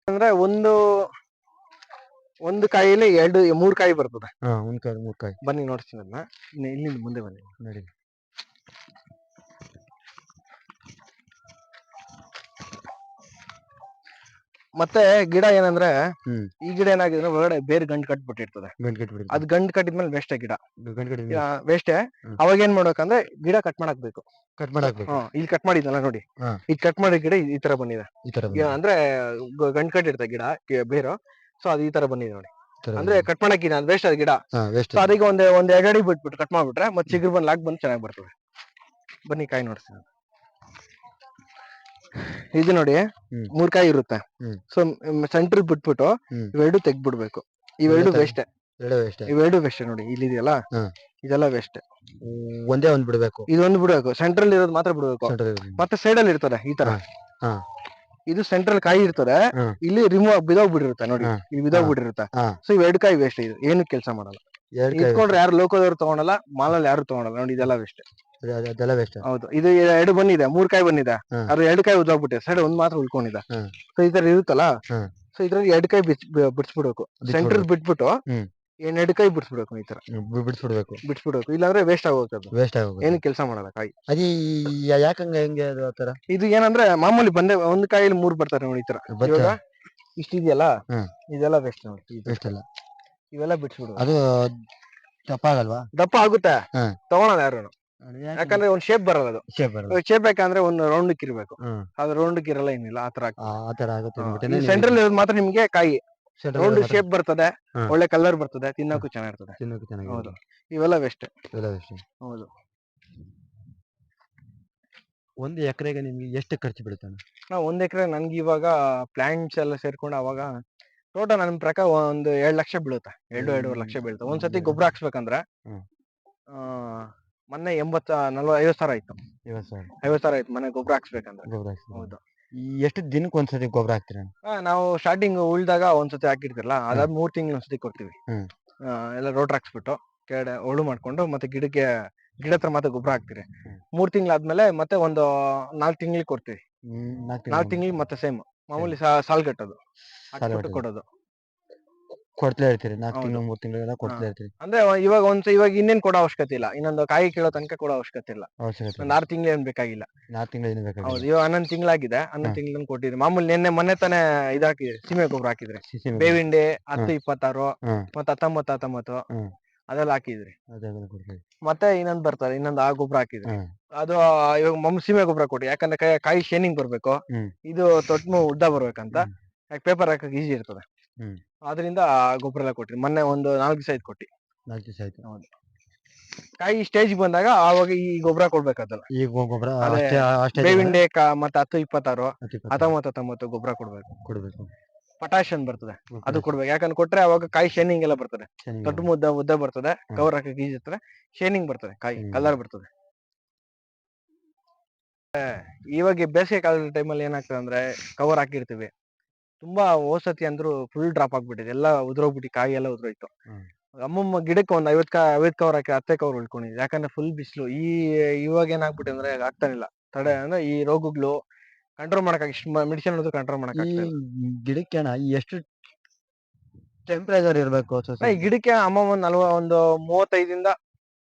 ಅಂದ್ರೆ ಒಂದು ಒಂದು ಕಾಯಿಲಿ ಎರಡು ಮೂರ್ ಕಾಯಿ ಬರ್ತದೆ.
ಹಾ ಒಂದ್ ಕಾಯಿ ಮೂರ್ ಕಾಯಿ.
ಬನ್ನಿ ನೋಡ್ತೀನಿ ಅದನ್ನ. ಇಲ್ಲಿಂದ ಮುಂದೆ ಬನ್ನಿ.
ನೋಡಿ.
ಮತ್ತೆ ಗಿಡ ಏನಂದ್ರೆ
ಹ್ಮ್.
ಈ ಗಿಡ ಏನಾಗಿದೆ ಒಳಗಡೆ ಬೇರೆ ಗಂಟು ಕಟ್ಬಿಟ್ಟಿರ್ತದೆ.
ಬಿಟ್ಟಿರ್ತದೆ ಕಟ್ಬಿಡಿ
ಅದ್ ಗಂಟು ಕಟ್ಟಿದ್ಮೇಲೆ ವೇಸ್ಟ್ ಗಿಡ
ಗಂಟು ಕಟ್ಟಿ
ವೇಸ್ಟ್
ಹ್ಮ್.
ಅವಾಗ ಏನ್ ಮಾಡ್ಬೇಕಂದ್ರೆ ಗಿಡ ಕಟ್ ಮಾಡಾಕ್ಬೇಕು.
ಕಟ್ ಮಾಡಾಕ್ಬೇಕು.
ಹ್ಮ್ ಇಲ್ಲಿ ಕಟ್ ಮಾಡಿದ್ನಲ್ಲ ನೋಡಿ.
ಹಾ.
ಇದು ಕಟ್ ಮಾಡಿದ ಗಿಡ ಈ ತರ ಬಂದಿದೆ.
ಈ ತರ
ಈಗ ಅಂದ್ರೆ ಗ- ಗಂಟು ಕಟ್ಟಿರ್ತದೆ ಗಿಡ ಬೇರೆ ಬೇರು. ಸೊ ಅದು ಈ ತರ ಬಂದಿದೆ ನೋಡಿ.
ಈ ತರ
ಅಂದ್ರೆ ಕಟ್ ಮಾಡಕ್ಕಿದೆ ಅದು ವೇಸ್ಟ್ ಅದ ಗಿಡ.
ಹಾ ವೇಸ್ಟ್
ಸೊ ಅದಕ್ಕೆ ಒಂದ್ ಒಂದ್ ಎರಡು ಅಡಿ ಬಿಟ್ಬಿಟ್ಟು ಕಟ್ ಮಾಡ್ಬಿಟ್ರೆ ಮತ್ತೆ ಚಿಗುರು ಬಂದ್ ಲಾಕ್ ಬಂದ್ ಚೆನ್ನಾಗಿ ಬರ್ತದೆ. ಬನ್ನಿ ಕಾಯಿ ನೋಡ್ತೀನಿ ಇದು ನೋಡಿ. ಮೂರ್ ಕಾಯಿ ಇರುತ್ತೆ. ಸೊ ಸೆಂಟ್ರಲ್ ಬಿಟ್ಬಿಟ್ಟು. ಇವೆರಡು ತೆಗ್ದ್ಬಿಡ್ಬೇಕು. ಇವೆರಡು ವೇಸ್ಟ್ ಇವೆರಡು ವೇಸ್ಟ್ ನೋಡಿ ಇಲ್ಲಿ
ಇದೆಯಲ್ಲ
ಇದೆಲ್ಲ ವೇಸ್ಟ್
ಒಂದೇ ಒಂದ್ ಬಿಡ್ಬೇಕು.
ಇದೊಂದ್ ಬಿಡ್ಬೇಕು. ಸೆಂಟ್ರಲ್ ಇರೋದು ಮಾತ್ರ ಬಿಡ್ಬೇಕು. ಮತ್ತೆ ಸೈಡ್ ಅಲ್ಲಿ ಇರ್ತದೆ ಈ ತರ. ಇದು ಸೆಂಟ್ರಲ್ ಕಾಯಿ ಇರ್ತದೆ. ಇಲ್ಲಿ ರಿಮೂವ್ ಬಿದೋಗ್ಬಿಟ್ಟಿರುತ್ತೆ ನೋಡಿ. ಇಲ್ಲಿ ಬಿದೋಗ್ಬಿಟ್ಟಿರುತ್ತೆ. ಸೊ ಇವೆರಡು ಕಾಯಿ ವೇಸ್ಟ್ ಇದು. ಏನು ಕೆಲಸ ಮಾಡಲ್ಲ. ಇಟ್ಕೊಂಡ್ರೆ ಯಾರು ಲೋಕದವ್ರು ತಗೊಳಲ್ಲ ಮಾಲಲ್ಲಿ ಯಾರು ತಗೊಳಲ್ಲ ನೋಡಿ ಇದೆಲ್ಲ ವೇಸ್ಟ್
ಅದೆಲ್ಲ
ಹೌದು ಇದು ಎರಡು ಬಂದಿದೆ ಮೂರ್ ಕಾಯಿ ಬಂದಿದೆ.
ಅದ್ರ
ಅದು ಎರಡು ಕಾಯಿ ಉದ್ದಾಗ್ಬಿಟ್ಟೆ ಸೈಡ್ ಒಂದ್ ಮಾತ್ರ ಉಳ್ಕೊಂಡಿದೆ. ಸೊ ಈ ತರ ಇರುತ್ತಲ್ಲ. ಸೊ ಇದ್ರಲ್ಲಿ ಎರಡು ಕಾಯಿ ಬಿಚ್ ಬಿಡ್ಸ್ಬಿಡ್ಬೇಕು. ಸೆಂಟ್ರಲ್ ಬಿಟ್ಬಿಟ್ಟು ಎರಡು ಕಾಯಿ ಬಿಡ್ಸ್ಬಿಡ್ಬೇಕು ಈ ತರ.
ಬಿಡ್ಸ್ಬಿಡ್ಬೇಕು.
ಬಿಡ್ಸ್ಬಿಡ್ಬೇಕು ಇಲ್ಲಾಂದ್ರೆ ವೇಸ್ಟ್ ಆಗೋಗುತ್ತೆ ಅದು.
ವೇಸ್ಟ್ ಆಗೋಗುತ್ತೆ.
ಏನು ಕೆಲಸ ಮಾಡಲ್ಲ ಕಾಯಿ.
ಅದೇ ಯಾಕಂಗ ಹೆಂಗೆ ಅದು ತರ?
ಇದು ಏನಂದ್ರೆ ಮಾಮೂಲಿ ಬಂದೆ ಒಂದ್ ಕಾಯಿಲಿ ಮೂರ್ ಬರ್ತಾರೆ ನೋಡಿ ಈ ತರ. ಇವಾಗ ಇಷ್ಟಿದೆಯಲ್ಲ. ಇದೆಲ್ಲ ವೇಸ್ಟ್ ನೋಡಿ.
ವೇಸ್ಟ್ ಅಲ್ಲ.
ಇವೆಲ್ಲ ಬಿಟ್ಬಿಡು.
ಅದು ದಪ್ಪ ಆಗಲ್ವಾ?
ದಪ್ಪ ಆಗುತ್ತೆ.
ತಗೋಣ
ತಗೊಳಲ್ಲ ಯಾರು ಯಾಕಂದ್ರೆ ಒಂದ್ ಶೇಪ್ ಬರಲ್ಲ ಅದು.
ಶೇಪ್ ಬರಲ್ಲ.
ಶೇಪ್ ಬೇಕಂದ್ರೆ ಒಂದು ರೌಂಡ್ ಇರ್ಬೇಕು
ಹ್ಮ್
ಅದು ರೌಂಡ್ ಇರಲ್ಲ ಏನಿಲ್ಲ ಆತರ
ಆ ಆ ತರ ಆಗುತ್ತೆ
ಸೆಂಟ್ರಲ್ ಇರೋದು ಮಾತ್ರ ನಿಮ್ಗೆ ಕಾಯಿ. ರೌಂಡ್ ಶೇಪ್ ಬರ್ತದೆ. ಒಳ್ಳೆ ಕಲರ್ ಬರ್ತದೆ ತಿನ್ನಕ್ಕೂ ಚೆನ್ನಾಗಿರ್ತದೆ.
ತಿನ್ನೋಕೆ ಚೆನ್ನಾಗಿ
ಹೌದು. ಇವೆಲ್ಲ ವೆಸ್ಟ್
ಇವೆಲ್ಲ ವೆಸ್ಟ್
ಹೌದು.
ಒಂದು ಎಕರೆಗೆ ನಿಮ್ಗೆ ಎಷ್ಟು ಖರ್ಚು ಬೀಳುತ್ತೆ
ನಾವು ಒಂದ್ ಎಕರೆ ನನ್ಗೆ ಇವಾಗ ಪ್ಲಾಂಟ್ಸ್ ಎಲ್ಲ ಸೇರ್ಕೊಂಡು ಅವಾಗ ಟೋಟಲ್ ನನ್ನ ಪ್ರಕಾರ ಒಂದು ಎರಡ್ ಲಕ್ಷ ಬೀಳುತ್ತೆ ಎರಡು ಎರಡೂವರೆ ಲಕ್ಷ ಬೀಳುತ್ತೆ. ಒಂದ್ಸತಿ ಗೊಬ್ಬರ ಹಾಕ್ಸ್ಬೇಕಂದ್ರ
ಹ್ಮ್.
ಆ, ಮೊನ್ನೆ ಎಂಬತ್ತ ನಲ್ವ ಐವತ್ ಸಾವಿರ ಆಯ್ತು.
ಐವತ್ತು ಸಾವಿರ.
ಐವತ್ ಸಾವಿರ ಆಯ್ತು ಮನೆ ಗೊಬ್ಬರ ಹಾಕ್ಸ್ಬೇಕಂದ್ರೆ.
ಗೊಬ್ಬರ
ಹೌದು.
ಎಷ್ಟು ದಿನಕ್ಕೆ ಒಂದ್ಸತಿ ಗೊಬ್ಬರ ಹಾಕ್ತೀರಾ?
ಆ, ನಾವು ಸ್ಟಾರ್ಟಿಂಗ್ ಉಳ್ದಾಗ ಒಂದ್ಸತಿ ಹಾಕಿರ್ತಿರಲ್ಲ ಅದಾದ್ ಮೂರ್ ತಿಂಗಳ ಒಂದ್ಸತಿ ಕೊಡ್ತೀವಿ.
ಹ್ಮ್.
ಆ, ಎಲ್ಲ ರೋಟರ್ ಹಾಕ್ಸ್ಬಿಟ್ಟು ಕೆಡೆ ಒಳು ಮಾಡ್ಕೊಂಡು ಮತ್ತೆ ಗಿಡಕ್ಕೆ ಗಿಡ ಹತ್ರ ಮತ್ತೆ ಗೊಬ್ಬರ ಹಾಕ್ತೀರಿ.
ಹ್ಮ್.
ಮೂರ್ ತಿಂಗಳಾದ್ಮೇಲೆ ಮತ್ತೆ ಒಂದು ನಾಲ್ಕ್ ತಿಂಗಳಿಗೆ ಕೊಡ್ತೀವಿ.
ನಾಲ್ಕು
ನಾಲ್ಕ್ ತಿಂಗಳಿಗೆ ಮತ್ತೆ ಸೇಮ್ ಮಾಮೂಲಿ ಸಾಲ್ ಕಟ್ಟೋದು ಹಾಕ್ಬಿಟ್ಟು. ಕೊಡೋದು.
ಕೊಡ್ತಲೇ ಇರ್ತೀರಿ ನಾಲ್ಕು
ಹೌದು.
ತಿಂಗಳು ಮೂರು ತಿಂಗಳೆಲ್ಲ ಕೊಡ್ತಲೇ ಇರ್ತೀರಿ.
ಅಂದ್ರೆ ಇವಾಗ ಒಂದ್ ಇವಾಗ ಇನ್ನೇನ್ ಕೊಡೋ ಅವಶ್ಯಕತೆ ಇಲ್ಲ. ಇನ್ನೊಂದು ಕಾಯಿ ಕೀಳೋ ತನಕ ಕೊಡೋ ಅವಶ್ಯಕತೆ ಇಲ್ಲ.
ಅವಶ್ಯಕತೆ
ಒಂದ್ ಆರು ತಿಂಗಳು ಏನ್ ಬೇಕಾಗಿಲ್ಲ.
ನಾಲ್ಕು ತಿಂಗಳು ಏನು
ಹೌದು.
ಬೇಕಾಗಿಲ್ಲ
ಇವಾಗ ಹನ್ನೊಂದು ತಿಂಗಳಾಗಿದೆ. ಹನ್ನೊಂದು ತಿಂಗಳು ಕೊಟ್ಟಿದ್ರಿ. ಮಾಮೂಲಿ ನಿನ್ನೆ ಮೊನ್ನೆ ತಾನೇ ಇದಾಕಿದ್ರಿ ಸೀಮೆ ಗೊಬ್ಬರ ಹಾಕಿದ್ರಿ. ಬೇವಿಂಡೆ ಹತ್ತು ಇಪ್ಪತ್ತಾರು. ಮತ್ತೆ ಹತ್ತೊಂಬತ್ತು ಹತ್ತೊಂಬತ್ತು. ಅದೆಲ್ಲ ಹಾಕಿದ್ರಿ. ಮತ್ತೆ ಇನ್ನೊಂದ್ ಬರ್ತಾರೆ ಇನ್ನೊಂದ್ ಆ ಗೊಬ್ಬರ ಹಾಕಿದ್ರಿ. ಅದು ಇವಾಗ ಮಮ್ ಸೀಮೆ ಗೊಬ್ಬರ ಕೊಡಿ. ಯಾಕಂದ್ರೆ ಕಾಯಿ- ಶೇನಿಂಗ್ ಬರ್ಬೇಕು. ಇದು ತೊಟ್ಮು ಉದ್ದ ಬರ್ಬೇಕಂತ. ಯಾಕೆ ಪೇಪರ್ ಹಾಕಕ್ ಈಸಿ ಇರ್ತದೆ.
ಹ್ಮ್.
ಅದರಿಂದ ಗೊಬ್ಬರ ಎಲ್ಲ ಕೊಟ್ರಿ. ಮೊನ್ನೆ ಒಂದು ನಾಲ್ಕು ದಿವಸ ಆಯ್ತು ಕೊಟ್ಟಿ.
ನಾಲ್ಕು ದಿವಸ ಆಯ್ತು.
ಕಾಯಿ ಸ್ಟೇಜ್ ಬಂದಾಗ ಆವಾಗ ಈ ಗೊಬ್ಬರ ಕೊಡ್ಬೇಕಲ್ಲ
ಈ ಗೊಬ್ಬರ
ಅದೇ
ಅಷ್ಟೇ ಅಷ್ಟೇ
ಬೇವಿಂಡೆ ಕಾ ಮತ್ತೆ ಹತ್ತು ಇಪ್ಪತ್ತಾರು
ಹತ್ತು ಇಪ್ಪತ್ತು
ಹತ್ತೊಂಬತ್ತು ಹತ್ತೊಂಬತ್ತು ಗೊಬ್ಬರ ಕೊಡ್ಬೇಕು.
ಕೊಡ್ಬೇಕು.
ಅಂತ ಬರ್ತದೆ. ಅದು ಕೊಡ್ಬೇಕು. ಯಾಕಂದ್ರೆ ಕೊಟ್ರೆ ಅವಾಗ ಕಾಯಿ ಶೇನಿಂಗ್ ಎಲ್ಲ ಬರ್ತದೆ.
ದೊಡ್ಡ
ತೊಟ್ಟು ಮುದ್ದ ಉದ್ದ ಬರ್ತದೆ.
ಹ್ಮ್.
ಕವರ್ ಹಾಕಿ ಈಜಿ ಇರ್ತದೆ. ಶೇನಿಂಗ್ ಬರ್ತದೆ ಕಾಯಿ
ಹ್ಮ್.
ಕಲರ್ ಬರ್ತದೆ. ಆ, ಇವಾಗ ಬೇಸಿಗೆ ಕಾಲದ ಟೈಮಲ್ಲಿ ಏನಾಗ್ತದೆ ಅಂದ್ರೆ ಕವರ್ ಹಾಕಿರ್ತೀವಿ. ತುಂಬಾ ಓಸತಿ ಅಂದ್ರು ಫುಲ್ ಡ್ರಾಪ್ ಆಗ್ಬಿಟ್ಟಿದೆ. ಎಲ್ಲ ಉದುರೋಗ್ಬಿಟ್ಟು ಕಾಯಿ ಎಲ್ಲ ಉದ್ರೋಯ್ತು. ಅಮ್ಮಮ್ಮ ಗಿಡಕ್ಕೆ ಒಂದ್ ಐವತ್ ಕಾ ಐವತ್ ಕವರ್ ಹಾಕಿ ಹತ್ತೆ ಕವರ್ ಉಳ್ಕೊಂಡಿದ್ದೆ ಯಾಕಂದ್ರೆ ಫುಲ್ ಬಿಸಿಲು. ಈ ಇವಾಗ ಏನಾಗ್ಬಿಟ್ಟಿದೆ ಅಂದ್ರೆ ಆಗ್ತಾನಿಲ್ಲ ತಡೆ ಅಂದ್ರೆ ಈ ರೋಗಗಳು ಕಂಟ್ರೋಲ್ ಮಾಡಕ್ ಇಷ್ಟು ಮೆಡಿಸಿನ್ ಅನ್ನೋದು ಕಂಟ್ರೋಲ್ ಮಾಡಕ್.
ಗಿಡಕ್ಕೆ ಎಷ್ಟು ಟೆಂಪರೇಚರ್ ಇರಬೇಕು
ಈ ಗಿಡಕ್ಕೆ ಅಮ್ಮ ಒಂದ್ ನಲ್ವ ಒಂದು ಮೂವತ್ತೈದಿಂದ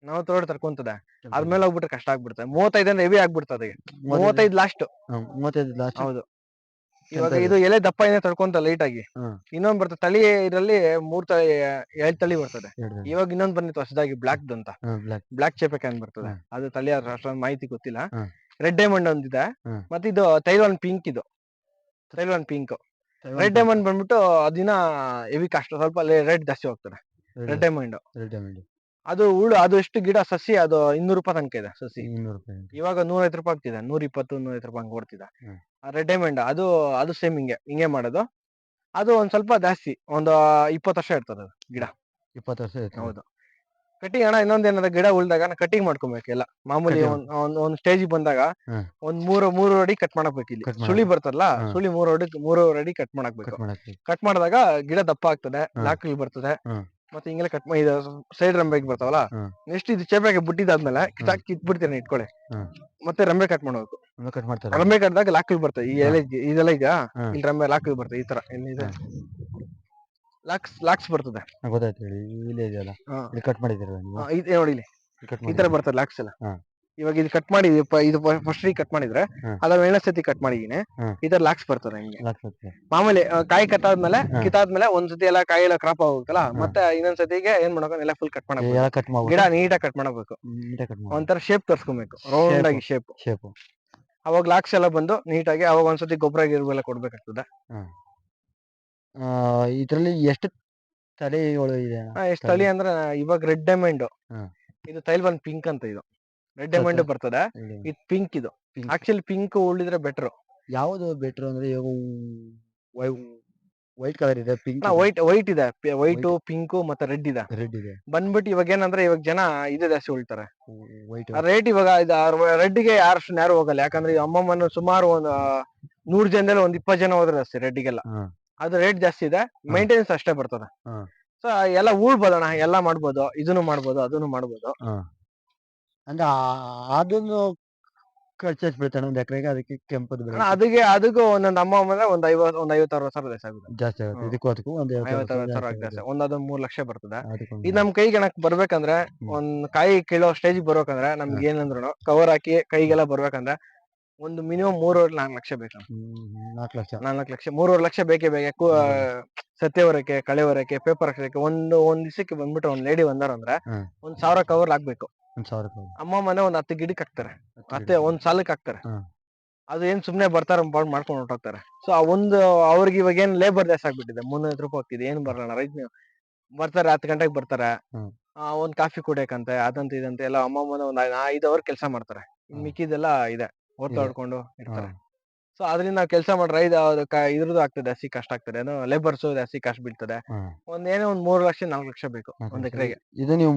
ನಲವತ್ತೇಳು ತರ್ಕೊಂತದೆ ಅದ್ಮೇಲೆ ಹೋಗ್ಬಿಟ್ರೆ ಕಷ್ಟ ಆಗ್ಬಿಡ್ತದೆ. ಮೂವತ್ತೈದಿಂದ ಹೆವಿ ಆಗ್ಬಿಡ್ತದೆ. ಮೂವತ್ತೈದು ಲಾಸ್ಟ್
ಮೂವತ್ತೈದು ಲಾಸ್ಟ್
ಹೌದು. ಇವಾಗ ಇದು ಎಲೆ ದಪ್ಪ ಏನೇ ತಡ್ಕೊಂತ ಲೈಟ್ ಆಗಿ. ಇನ್ನೊಂದ್ ಬರ್ತದೆ ತಳಿ ಇದರಲ್ಲಿ ಮೂರ್ ತಳಿ ಎರಡ್ ತಳಿ ಬರ್ತದೆ. ಇವಾಗ ಇನ್ನೊಂದ್ ಬಂದಿತ್ತು ಹೊಸದಾಗಿ ಬ್ಲಾಕ್ ಅಂತ.
ಬ್ಲಾಕ್
ಬ್ಲಾಕ್ ಅಂತ ಬರ್ತದೆ. ಅದು ತಳಿ ಅಷ್ಟೊಂದು ಮಾಹಿತಿ ಗೊತ್ತಿಲ್ಲ. ರೆಡ್ ಡೈಮಂಡ್ ಒಂದಿದೆ.
ಮತ್
ಮತ್ತೆ ಇದು ತೈವಾನ್ ಪಿಂಕ್ ಇದು. ತೈವಾನ್ ಪಿಂಕ್ ರೆಡ್ ಡೈಮಂಡ್ ಬಂದ್ಬಿಟ್ಟು ಅದಿನ ಹೆವಿ ಕಷ್ಟ. ಸ್ವಲ್ಪ ರೆಡ್ ಜಾಸ್ತಿ ಹೋಗ್ತದೆ. ರೆಡ್ ಡೈಮಂಡ್
ರೆಡ್ ಡೈಮಂಡ್
ಅದು ಉಳು ಅದು ಎಷ್ಟು ಗಿಡ ಸಸಿ ಅದು ಇನ್ನೂರು ರೂಪಾಯಿ ತನಕ ಇದೆ ಸಸಿ.
ಇನ್ನೂರು ರೂಪಾಯಿ
ಇವಾಗ ನೂರೈವತ್ತು ರೂಪಾಯಿ ಆಗ್ತಿದೆ. ನೂರ ಇಪ್ಪತ್ತು ನೂರೈವತ್ತು ರೂಪಾಯಿ ಹಂಗ್ ಕೊಡ್ತಿದೆ
ಹ್ಮ್.
ರೆಡ್ ಡೈಮಂಡ್ ಅದು ಅದು ಸೇಮ್ ಹಿಂಗೆ ಹಿಂಗೆ ಮಾಡೋದು ಅದು ಒಂದ್ ಸ್ವಲ್ಪ ಜಾಸ್ತಿ ಒಂದು ಇಪ್ಪತ್ತು ವರ್ಷ ಇರ್ತದೆ ಅದು ಗಿಡ
ಇಪ್ಪತ್ತು ವರ್ಷ ಇರ್ತದೆ.
ಹೌದು ಕಟಿಂಗ್ ಅಣ್ಣ ಇನ್ನೊಂದ್ ಏನಾದ್ರು ಗಿಡ ಉಳ್ದಾಗ ಕಟಿಂಗ್ ಮಾಡ್ಕೊಬೇಕು ಎಲ್ಲ ಮಾಮೂಲಿ
Cutting
ಒಂದ್ ಒಂದ್- ಒಂದ್ ಸ್ಟೇಜ್ ಬಂದಾಗ. ಒಂದ್ ಮೂರು ಮೂರು ಅಡಿ ಕಟ್ ಮಾಡಬೇಕು ಇಲ್ಲಿ
Cut ಮಾಡಬೇಕು.
ಸುಳಿ ಬರ್ತಲ್ಲ. ಸುಳಿ ಮೂರು ಅಡಿ ಮೂರು ಅಡಿ ಕಟ್ ಮಾಡಕ್ಬೇಕು
ಕಟ್ ಮಾಡಕ್ಕೆ
ಕಟ್ ಮಾಡಿದಾಗ ಗಿಡ ದಪ್ಪ ಆಗ್ತದೆ. ಲಾಕಲ್ ಬರ್ತದೆ. ಮತ್ತೆ ಹಿಂಗೆಲ್ಲ ಕಟ್ ಮಾಡಿ ಸೈಡ್ ರಂಬೆಗೆ ಬರ್ತಾವಲ್ಲ. ನೆಕ್ಸ್ಟ್ ಇದು ಚೇಪೆಗೆ ಬುಟ್ಟಿದಾದ್ಮೇಲೆ ಕಿತ್ತಾಕ್ ಇಟ್ಕೊಳ್ಳಿ. ಮತ್ತೆ ರಂಬೆ ಕಟ್ ಮಾಡ್ಬೇಕು
ಕಟ್ ಮಾಡ್ತಾರೆ.
ರಂಬೆ ಕಟ್ದಾಗ ಲಾಕ್ಗಳು ಬರ್ತವೆ ಈ ಎಲೆ ಇದ್- ಇದೆಲ್ಲ ಈಗ. ಇಲ್ಲಿ ರಂಬೆ ಲಾಕ್ ಬರ್ತದೆ ಈ ತರ. ಏನಿದೆ ಲಾಕ್ಸ್ ಲಾಕ್ಸ್ ಬರ್ತದೆ.
ನಂಗ್ ಗೊತ್ತಾಯ್ತು ಹೇಳಿ. ಇಲ್ಲೇ ಇದೆಯಲ್ಲ.
ಹಾ.
ಇಲ್ಲಿ ಕಟ್ ಮಾಡಿದ್ದೀರ ನೀವು?
ಹಾ, ಇದ್ ನೋಡಿ ಇಲ್ಲಿ.
ಕಟ್
ಈ ತರ ಬರ್ತದೆ ಲಾಕ್ಸ್ ಎಲ್ಲ.
ಹಾ.
ಇವಾಗ ಇದು ಕಟ್ ಮಾಡಿ ಇದು ಪ- ಇದು ಫಸ್ಟ್ ಕಟ್ ಮಾಡಿದ್ರೆ
ಹ್ಮ್.
ಅದ್ರ ಏಳನೇ ಸತಿ ಕಟ್ ಮಾಡಿದೀನಿ. ಈ ತರ ಲಾಕ್ಸ್ ಬರ್ತದೆ ಹಿಂಗೆ ಮಾಮೂಲಿ ಆ, ಕಾಯಿ ಕಟ್ಟಾದ್ಮೇಲೆ
ಹ್ಮ್.
ಕಿತ್ತಾದ್ಮೇಲೆ ಒಂದ್ ಸತಿ ಎಲ್ಲ ಕಾಯಿ ಎಲ್ಲ ಕ್ರಾಪ್ ಆಗುತ್ತಲ್ಲ. ಮತ್ತೆ ಇನ್ನೊಂದ್ ಸತಿಗೆ ಏನ್ ಮಾಡ್ಬೇಕು? ಎಲ್ಲ ಫುಲ್ ಕಟ್ ಮಾಡಬೇಕು.
ಎಲ್ಲ ಕಟ್
ಗಿಡ
ಮಾಡ್ಬಿಟ್ಟು
ನೀಟಾಗಿ ಕಟ್ ಮಾಡಬೇಕು.
ನೀಟಾಗಿ ಕಟ್ ಮಾಡಿ
ಒಂಥರ ಶೇಪ್ ತರ್ಸ್ಕೊಬೇಕು. ರೌಂಡ್ ಆಗಿ ಶೇಪ್
ಶೇಪು
ಅವಾಗ ಲಾಕ್ಸ್ ಎಲ್ಲ ಬಂದು ನೀಟಾಗಿ ಅವಾಗ ಒಂದ್ಸತಿ ಗೊಬ್ಬರ ಗಿರ್ಬೆಲ್ಲ ಕೊಡ್ಬೇಕಾಗ್ತದೆ.
ಇದ್ರಲ್ಲಿ ಎಷ್ಟು ತಳಿಗಳು ಇದೆ? ಅಣ್ಣ?
ಎಷ್ಟ್ ತಳಿ ಅಂದ್ರೆ ಇವಾಗ ರೆಡ್ ಡೈಮಂಡ್.
ಹ್ಮ್.
ಇದು ತೈಲ್ ಬಂದ್ ಪಿಂಕ್ ಅಂತ ಇದು. ರೆಡ್ ಡೈಮಂಡ್ ಬರ್ತದೆ.
ಇಲ್ಲಿ
ಇದು ಪಿಂಕ್ ಇದು.
Pink.
ಆಕ್ಚುಲಿ ಪಿಂಕ್ ಉಳಿದ್ರೆ ಬೆಟರ್.
ಯಾವುದು ಬೆಟರ್ ಅಂದ್ರೆ ಇವಾಗ ವೈಟ್ ಕಲರ್ ಇದೆ ಪಿಂಕ್
ವೈಟ್ ವೈಟ್ ಇದೆ. ವೈಟ್ ಪಿಂಕ್ ಮತ್ತೆ ರೆಡ್ ಇದೆ.
ರೆಡ್ ಇದೆ.
ಬಂದ್ಬಿಟ್ಟು ಇವಾಗ ಏನಂದ್ರೆ ಇವಾಗ ಜನ ಇದು ಜಾಸ್ತಿ ಉಳ್ತಾರೆ.
ವೈಟ್
ರೇಟ್ ಇವಾಗ ರೆಡ್ಗೆ ಯಾರು ಯಾರು ಹೋಗಲ್ಲ. ಯಾಕಂದ್ರೆ ಅಮ್ಮಮ್ಮನ ಸುಮಾರು ಒಂದು ನೂರ್ ಜನದಲ್ಲಿ ಒಂದ್ ಇಪ್ಪತ್ ಜನ ಹೋದ್ರೆ ಜಾಸ್ತಿ ರೆಡ್
ಗೆಲ್ಲ.
ಅದು ರೇಟ್ ಜಾಸ್ತಿ ಇದೆ. ಮೇಂಟೆನೆನ್ಸ್ ಅಷ್ಟೇ ಬರ್ತದೆ. ಸೊ ಎಲ್ಲ ಉಳ್ಬೋದಣ ಎಲ್ಲ ಮಾಡ್ಬೋದು. ಇದನ್ನು ಮಾಡ್ಬೋದು ಅದನ್ನು ಮಾಡ್ಬೋದು.
ಅಂದ್ರೆ ಅದನ್ನು ಖರ್ಚು ಬೀಳ್ತಾನೆ ಒಂದ್ ಎಕರೆಗೆ ಅದಕ್ಕೆ ಕೆಂಪದ ಬೆಳೆ
ಅದಕ್ಕೆ ಅದಕ್ಕೂ ಒಂದೊಂದು ಅಮ್ಮ ಅಂದ್ರೆ ಒಂದ್ ಐವತ್ ಒಂದ್ ಐವತ್ ಅರವತ್ ಸಾವಿರ ಜಾಸ್ತಿ ಆಗುತ್ತೆ.
ಜಾಸ್ತಿ ಆಗುತ್ತೆ. ಇದಕ್ಕೂ ಅದಕ್ಕೂ ಒಂದ್
ಐವತ್ ಅರವತ್ ಸಾವಿರ ಅದೊಂದ್ ಮೂರ್ ಲಕ್ಷ ಬರ್ತದೆ. ಇದು ನಮ್ ಕೈ ಗಣಕ್ ಬರ್ಬೇಕಂದ್ರೆ. ಒಂದ್ ಕಾಯಿ ಕೀಳೋ ಸ್ಟೇಜ್ ಬರ್ಬೇಕಂದ್ರೆ ನಮ್ಗೆ ಏನಂದ್ರು ಕವರ್ ಹಾಕಿ ಕೈಗೆಲ್ಲ ಬರ್ಬೇಕಂದ್ರೆ ಒಂದು ಮಿನಿಮಮ್ ಮೂರುವರೆ ನಾಲ್ಕು ಲಕ್ಷ ಬೇಕು
ನಾಲ್ಕು ಲಕ್ಷ.
ನಾಲ್ಕು ಲಕ್ಷ ಮೂರುವರೆ ಲಕ್ಷ ಬೇಕೇ ಬೇಕೆ ಕು- ಸತ್ಯ ಹೊರಕೆ ಕಳೆ ಹೊರಕೆ ಪೇಪರ್ ಹಾಕಕ್ಕೆ ಒಂದು ಒಂದ್ ದಿವಸಕ್ಕೆ ಬಂದ್ಬಿಟ್ಟು ಒಂದ್ ಲೇಡಿ ಬಂದಾರ ಅಂದ್ರೆ ಒಂದ್ ಸಾವಿರ ಕವರ್ ಹಾಕ್ಬೇಕು
ಒಂದ್ ಸಾವಿರ ರೂಪಾಯಿ.
ಅಮ್ಮ ಮನೆ ಒಂದ್ ಹತ್ತು ಗಿಡಕ್ ಹಾಕ್ತಾರೆ. ಮತ್ತೆ ಒಂದ್ ಸಾಲಕ್ ಹಾಕ್ತಾರೆ. ಅದು ಏನ್ ಸುಮ್ನೆ ಬರ್ತಾರ ಪಾಡ್ ಮಾಡ್ಕೊಂಡು ಹೊರ್ಟೋಗ್ತಾರೆ. ಸೊ ಆ ಒಂದು ಅವ್ರಿಗೆ ಇವಾಗ ಏನ್ ಲೇಬರ್ ಜಾಸ್ತಿ ಆಗ್ಬಿಟ್ಟಿದೆ ಮುನ್ನೂರು ರೂಪಾಯಿ ಹೋಗ್ತಿದೆ ಏನ್ ಬರಲ್ಲ ರೈತ ಬರ್ತಾರೆ ಹತ್ತು ಗಂಟೆಗೆ ಬರ್ತಾರೆ.
ಹ್ಮ್.
ಆ, ಒಂದ್ ಕಾಫಿ ಕುಡಿಯಕಂತೆ ಅದಂತ ಇದಂತೆ ಎಲ್ಲ ಅಮ್ಮ ಮನೆ ಒಂದ್ ಐ- ಐದ್ ಅವರ್ ಕೆಲಸ ಮಾಡ್ತಾರೆ. ಇನ್
ಹ್ಮ್.
ಮಿಕ್ಕಿದೆಲ್ಲ ಇದೆ ಓದ್ತಾಡ್ಕೊಂಡು ಇರ್ತಾರೆ. ಸೊ ಅದರಿಂದ ನಾವು ಕೆಲಸ ಮಾಡ್ರೆ ಐದು ಇದ್ರದ್ದು ಆಗ್ತದೆ ಜಾಸ್ತಿ ಕಷ್ಟ ಆಗ್ತದೆ. ಏನೋ ಲೇಬರ್ಸ್ ಜಾಸ್ತಿ ಕಾಸ್ಟ್ ಬೀಳ್ತದೆ. ಒಂದ್ ಏನೋ ಒಂದ್ ಮೂರು ಲಕ್ಷ ನಾಲ್ಕು ಲಕ್ಷ ಬೇಕು
ನಾಲ್ಕು
ಒಂದ್
ಲಕ್ಷ.
ಎಕರೆಗೆ.
ಇದು ನೀವು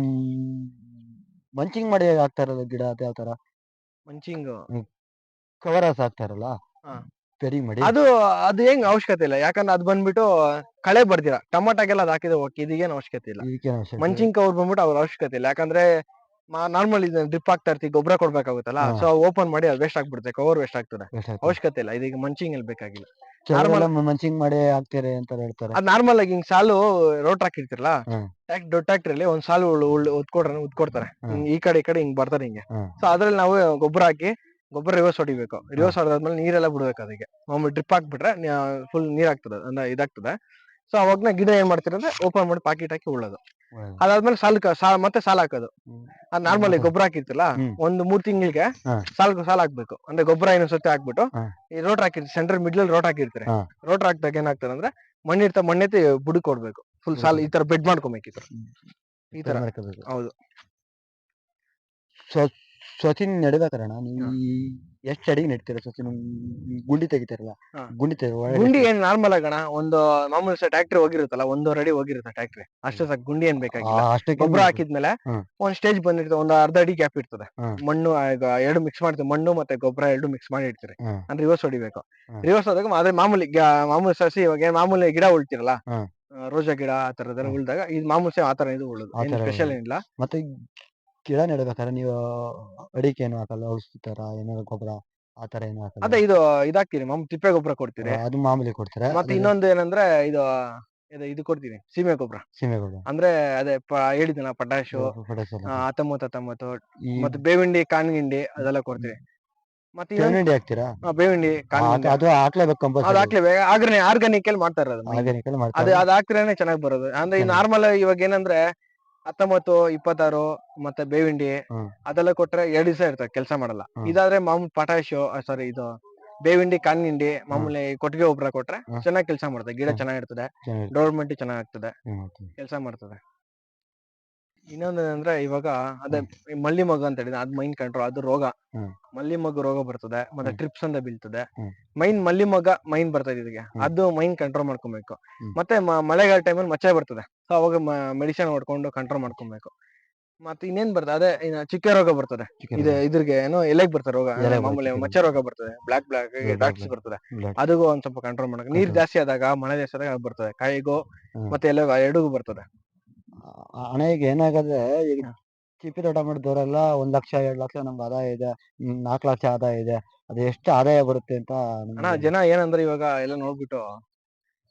ಮಂಚಿಂಗ್ ಮಾಡಿ ಹಾಕ್ತಾರಲ್ಲ ಇರೋದು ಗಿಡ ಅದ್ ಯಾವ ತರ
ಮಂಚಿಂಗ್
ಕವರ್ ಹಾಕ್ತಾರಲ್ಲ
ಹಾ.
ಪೆರಿ ಮಾಡಿ.
ಅದು ಅದು ಹೆಂಗ್ ಅವಶ್ಯಕತೆ ಇಲ್ಲ. ಯಾಕಂದ್ರೆ ಅದ್ ಬಂದ್ಬಿಟ್ಟು ಕಳೆ ಬರ್ದಿರ. ಟೊಮಾಟೋಗೆಲ್ಲ ಅದ್ ಹಾಕಿದ್ರೆ ಓಕೆ ಇದೀಗೇನು ಅವಶ್ಯಕತೆ ಇಲ್ಲ.
ಇದಕ್ಕೇನು ಅವಶ್ಯಕತೆ ಇಲ್ಲ.
ಮಂಚಿಂಗ್ ಕವರ್ ಬಂದ್ಬಿಟ್ಟು ಅವ್ರ ಅವಶ್ಯಕತೆ ಇಲ್ಲ. ಯಾಕಂದ್ರೆ ನಾರ್ಮಲ್ ಇದು ಡ್ರಿಪ್ ಆಗ್ತಾ ಇರ್ತೀವಿ ಗೊಬ್ಬರ ಕೊಡ್ಬೇಕಾಗುತ್ತಲ್ಲ?
ಹಾ.
ಸೊ ಓಪನ್ ಮಾಡಿ ಅದು ವೇಸ್ಟ್ ಆಗ್ಬಿಡುತ್ತೆ. ಕವರ್ ವೇಸ್ಟ್ ಆಗ್ತದೆ? ಅವಶ್ಯಕತೆ ಇಲ್ಲ. ಇದೀಗ ಮಂಚಿಂಗ್ ಅಲ್ಲಿ ಬೇಕಾಗಿಲ್ಲ.
ಕೆಲವೆಲ್ಲ ಮಂಚಿಂಗ್ ಮಾಡಿ ಹಾಕ್ತೀರಿ ಅಂತ ಹೇಳ್ತಾರೆ.
ಅದ್ ನಾರ್ಮಲ್ ಆಗಿ ಹಿಂಗ್ ಸಾಲು ರೋಟ್ ಹಾಕಿರ್ತಿರಲ್ಲ
ಹ್ಮ್.
ದೊಡ್ಡ ಟ್ಯಾಕ್ಟ್ರಿ ಅಲ್ಲಿ ಒಂದ್ ಸಾಲು ಉಳ್- ಉದ್ಕೊಡ್ತಾರೆ
ಹ್ಮ್.
ಹಿಂಗ್ ಈ ಕಡೆ ಈ ಕಡೆ ಹಿಂಗ್ ಬರ್ತಾರೆ ಹಿಂಗೆ.
ಹ್ಮ್.
ಸೊ ಅದ್ರಲ್ಲಿ ನಾವು ಗೊಬ್ಬರ ಹಾಕಿ ಗೊಬ್ಬರ ರಿವರ್ಸ್ ಹೊಡಿಬೇಕು. ರಿವರ್ಸ್ ಹೊಡೆದಾದ್ಮೇಲೆ ನೀರೆಲ್ಲ ಬಿಡ್ಬೇಕು ಅದಕ್ಕೆ. ಮಾಮೂಲಿ ಡ್ರಿಪ್ ಹಾಕ್ಬಿಟ್ರೆ ಫುಲ್ ನೀರ್ ಆಗ್ತದೆ ಅಂದ್ರೆ ಇದಾಗ್ತದೆ. ಸೊ ಅವಾಗ ಗಿಡ ಏನ್ ಮಾಡ್ತೀರ ಅಂದ್ರೆ ಓಪನ್ ಮಾಡಿ ಪಾಕಿಟ್ ಹಾಕಿ ಉಳ್ಳೋದು. ಅದಾದ್ಮೇಲೆ ಸಾಲ್ ಕ- ಸಾ ಮತ್ತೆ ಸಾಲ ಹಾಕೋದು.
ಹ್ಮ್.
ಅದ್ ನಾರ್ಮಲ್ ಗೊಬ್ಬರ ಹಾಕಿರ್ತಿಲ್ಲ ಒಂದ್ ಮೂರ್ ತಿಂಗಳಿಗೆ. ಸಾಲ್ ಸಾಲ್ ಹಾಕ್ಬೇಕು. ಅಂದ್ರೆ ಗೊಬ್ಬರ ಏನು ಸತ್ತೆ ಹಾಕ್ಬಿಟ್ಟು. ಈ ರೋಟ್ ಹಾಕಿರ್ತಾರೆ ಸೆಂಟರ್ ಮಿಡ್ಲ್ ರೋಟ್ ಹಾಕಿರ್ತಾರೆ. ರೋಟ್ ಹಾಕ್ದಾಗ ಏನಾಗ್ತದೆ ಅಂದ್ರೆ ಮಣ್ಣಿರ್ತ ಮಣ್ಣೆತ್ತಿ ಬುಡಿ ಕೊಡ್ಬೇಕು. ಫುಲ್ ಸಾಲ್ ಈ ತರ ಬೆಡ್ ಮಾಡ್ಕೊಬೇಕು ಈ ತರ. ಹೌದು.
ನೆಡ್ಬೇಕಣ್ಣ ನೀವು ಎಷ್ಟ್ ಅಡಿಗೆ ನೆಡ್ತೀರ ಸಸಿ ಗುಂಡಿ ತೆಗಿತಾರಲ್ಲ
ಹಾ.
ಗುಂಡಿ ತೆಗಿ
ಗುಂಡಿ ಏನ್ ನಾರ್ಮಲ್ ಆಗಣ ಒಂದು ಮಾಮೂಲಿ ಟ್ರಾಕ್ಟರ್ ಹೋಗಿರುತ್ತಲ್ಲ ಒಂದೂವರೆ ಅಡಿ ಹೋಗಿರುತ್ತೆ ಟ್ರಾಕ್ಟರ್ ಅಷ್ಟೇ ಸಾಕು ಗುಂಡಿ ಏನ್ ಬೇಕಾಗಿಲ್ಲ ಗೊಬ್ಬರ ಹಾಕಿದ್ಮೇಲೆ
ಹ್ಮ್.
ಒಂದ್ ಸ್ಟೇಜ್ ಬಂದಿರ್ತದೆ ಒಂದ್ ಅರ್ಧ ಅಡಿ ಗ್ಯಾಪ್ ಇರ್ತದೆ
ಹ್ಮ್.
ಮಣ್ಣು ಆ, ಈಗ ಎರಡು ಮಿಕ್ಸ್ ಮಾಡ್ತೀವಿ ಮಣ್ಣು ಮತ್ತೆ ಗೊಬ್ಬರ ಎರಡು ಮಿಕ್ಸ್ ಮಾಡಿ ಇಡ್ತೀರಿ
ಹ್ಮ್.
ಅಂದ್ರೆ ರಿವರ್ಸ್ ಹೊಡಿಬೇಕು
ಹ್ಮ್.
ರಿವರ್ಸ್ ಹೋದಾಗ ಅದೇ ಮಾಮೂಲಿ ಗ- ಮಾಮೂಲಿ ಸಸಿ ಇವಾಗ ಏನ್ ಮಾಮೂಲಿ ಗಿಡ ಉಳ್ತಿರಲ್ಲ
ಹ್ಮ್.
ಆ, ರೋಜಾ ಗಿಡ ಆ ತರದೆಲ್ಲ
ಹ್ಮ್.
ಉಳ್ದಾಗ ಇದು ಮಾಮೂಲಿ ಸೇಮ್ ಆ ತರ ಇದು ಉಳುದು
ಆ
ಏನ್
ತರ
ಸ್ಪೆಷಲ್. ಏನಿಲ್ಲ
ಮತ್ತೆ ಗಿಡ ನೆಡ್ಬೇಕಾದ್ರೆ ನೀವು ಅಡಿಕೆ ಏನು ಹಾಕಲ್ಲ ಔಷಧಿತರ ಏನಾದ್ರು ಗೊಬ್ಬರ ಆತರ ತರ ಏನು ಹಾಕಲ್ಲ?
ಅದೇ ಇದು ಇದಾಕ್ತಿರಿ ಮಾಮ್ ತಿಪ್ಪೆ ಗೊಬ್ಬರ ಕೊಡ್ತೀರಿ.
ಅದು ಮಾಮೂಲಿ ಕೊಡ್ತಾರೆ?
ಮತ್ತೆ ಇನ್ನೊಂದು ಏನಂದ್ರೆ ಇದು ಇದು ಇದು ಕೊಡ್ತೀನಿ ಸೀಮೆ ಗೊಬ್ಬರ.
ಸೀಮೆ ಗೊಬ್ಬರ.
ಅಂದ್ರೆ ಅದೇ ಪ ಹೇಳಿದ್ನಲ್ಲ ಪಟಾಶು
ಪೊಟ್ಯಾಶ್ ಎಲ್ಲ.
ಹತ್ತೊಂಬತ್ತು ಹತ್ತೊಂಬತ್ತು
ಈ
ಮತ್ತೆ ಬೇವಿಂಡಿ ಕಾನ್ಗಿಂಡಿ ಅದೆಲ್ಲ ಕೊಡ್ತೀವಿ. ಮತ್ತೆ ಇನ್ನೊಂದ್-
ಹಾಕ್ತೀರಾ?
ಬೇವಿಂಡಿ
ಆ,
ಕಾನ್ಗಿಂಡಿ
ಅದು ಹಾಕ್ಲೇಬೇಕು
ಅದು
ಕಂಪಲ್ಸರಿ
ಹಾಕ್ಲೇಬೇಕು ಆರ್ಗಾನಿಕ್ ಆರ್ಗಾನಿಕ್ ಅಲ್ಲಿ ಮಾಡ್ತಾ ಇರೋದು main. ಅದು
ಮಾಡ್ತಾರೆ
ಅದ್ ಚೆನ್ನಾಗಿ ಬರೋದು. ಅಂದ್ರೆ ಈ. ನಾರ್ಮಲ್ ಇವಾಗ ಏನಂದ್ರೆ ಹತ್ತೊಂಬತ್ತು ಇಪ್ಪತ್ತಾರು ಮತ್ತೆ ಬೇವಿಂಡಿ
ಹ್ಮ್.
ಅದೆಲ್ಲ ಕೊಟ್ರೆ ಎರಡ್ ದಿವಸ ಇರ್ತದೆ ಕೆಲಸ ಮಾಡಲ್ಲ
ಹ್ಮ್.
ಇದಾದ್ರೆ ಮಾಮೂಲಿ ಪಟಾಶು ಸಾರಿ ಇದು ಬೇವಿಂಡಿ ಕಣ್ಣಿಂಡಿ ಮಾಮೂಲಿ ಕೊಟ್ಟಿಗೆ ಗೊಬ್ಬರ ಕೊಟ್ರೆ
ಹ್ಮ್.
ಚೆನ್ನಾಗಿ ಕೆಲಸ ಮಾಡ್ತದೆ ಗಿಡ
ಹ್ಮ್.
ಚೆನ್ನಾಗಿರ್ತದೆ
ಚೆನ್ನಾಗಿ
ಡೆವಲಪ್ಮೆಂಟ್ ಚೆನ್ನಾಗಾಗ್ತದೆ
ಹ್ಮ್, okay.
ಕೆಲಸ ಮಾಡ್ತದೆ ಇನ್ನೊಂದು ಏನಂದ್ರೆ ಇವಾಗ ಅದೇ ಈ ಮಲ್ಲಿ ಮಗು ಅಂತ ಹೇಳಿದ್ರೆ ಅದ್ ಮೈನ್ ಕಂಟ್ರೋಲ್ ಅದು ರೋಗ
ಹ್ಮ್.
ಮಲ್ಲಿ ಮಗು ರೋಗ ಬರ್ತದೆ ಮತ್ತೆ
ಹ್ಮ್.
ಟ್ರಿಪ್ಸ್ ಅಂತ ಬೀಳ್ತದೆ
ಹ್ಮ್.
ಮೈನ್ ಮಲ್ಲಿ ಮಗ ಮೈನ್ ಬರ್ತದೆ ಇದಕ್ಕೆ
ಹ್ಮ್.
ಅದು ಮೈನ್ ಕಂಟ್ರೋಲ್ ಮಾಡ್ಕೊಬೇಕು
ಹ್ಮ್.
ಮತ್ತೆ ಮ- ಮಳೆಗಾಲ ಟೈಮಲ್ಲಿ ಮಚ್ಚೆ ಬರ್ತದೆ ಸೊ ಅವಾಗ ಮೆಡಿಸಿನ್ ಹೊಡ್ಕೊಂಡು ಕಂಟ್ರೋಲ್ ಮಾಡ್ಕೊಬೇಕು ಮತ್ತೆ ಇನ್ನೇನ್ ಬರ್ತದೆ ಅದೇ ಇನ್ನ ಚಿಕ್ಕ ರೋಗ ಬರ್ತದೆ
ಚಿಕನ್
ಇದು ಇದ್ರಿಗೆ ಏನೋ ಎಲೆಗ್ ಬರ್ತದೆ ರೋಗ
ಎಲೆಗ್ ಬರುತ್ತೆ,
ಮಾಮೂಲಿ
ಚಿಕ್ಕ
ಮಚ್ಚೆ ರೋಗ ಬರ್ತದೆ ಬ್ಲಾಕ್ ಬ್ಲಾಕ್
Black,
ಡಾಕ್ಸ್
black.
ಬರ್ತದೆ
blood.
ಅದಕ್ಕೂ ಒಂದ್ ಸ್ವಲ್ಪ ಕಂಟ್ರೋಲ್ ಮಾಡಕ್ ನೀರ್
Control.
ಜಾಸ್ತಿ ಆದಾಗ ಮಳೆ ಜಾಸ್ತಿ ಆದಾಗ ಅದು ಬರ್ತದೆ ಕಾಯಿಗೂ
ಹ್ಮ್.
ಮತ್ತೆ ಎಲೆಗೂ ಎರಡಿಗೂ ಬರ್ತದೆ
ಹಣ ಈಗ ಏನಾಗದೆ ಈಗ ಚಿಪ್ಪಿ ತೋಟ ಮಾಡಿದವರೆಲ್ಲ ಒಂದ್ ಲಕ್ಷ ಎರಡ್ ಲಕ್ಷ ನಮ್ಗೆ ಆದಾಯ ಇದೆ ನಾಲ್ಕು ಲಕ್ಷ ಆದಾಯ ಇದೆ ಅದು ಎಷ್ಟು ಆದಾಯ ಬರುತ್ತೆ ಅಂತ
ಅಣ್ಣ
ನಿಮ್ಗೆ
ಜನ ಏನಂದ್ರೆ ಇವಾಗ ಎಲ್ಲ ನೋಡ್ಬಿಟ್ಟು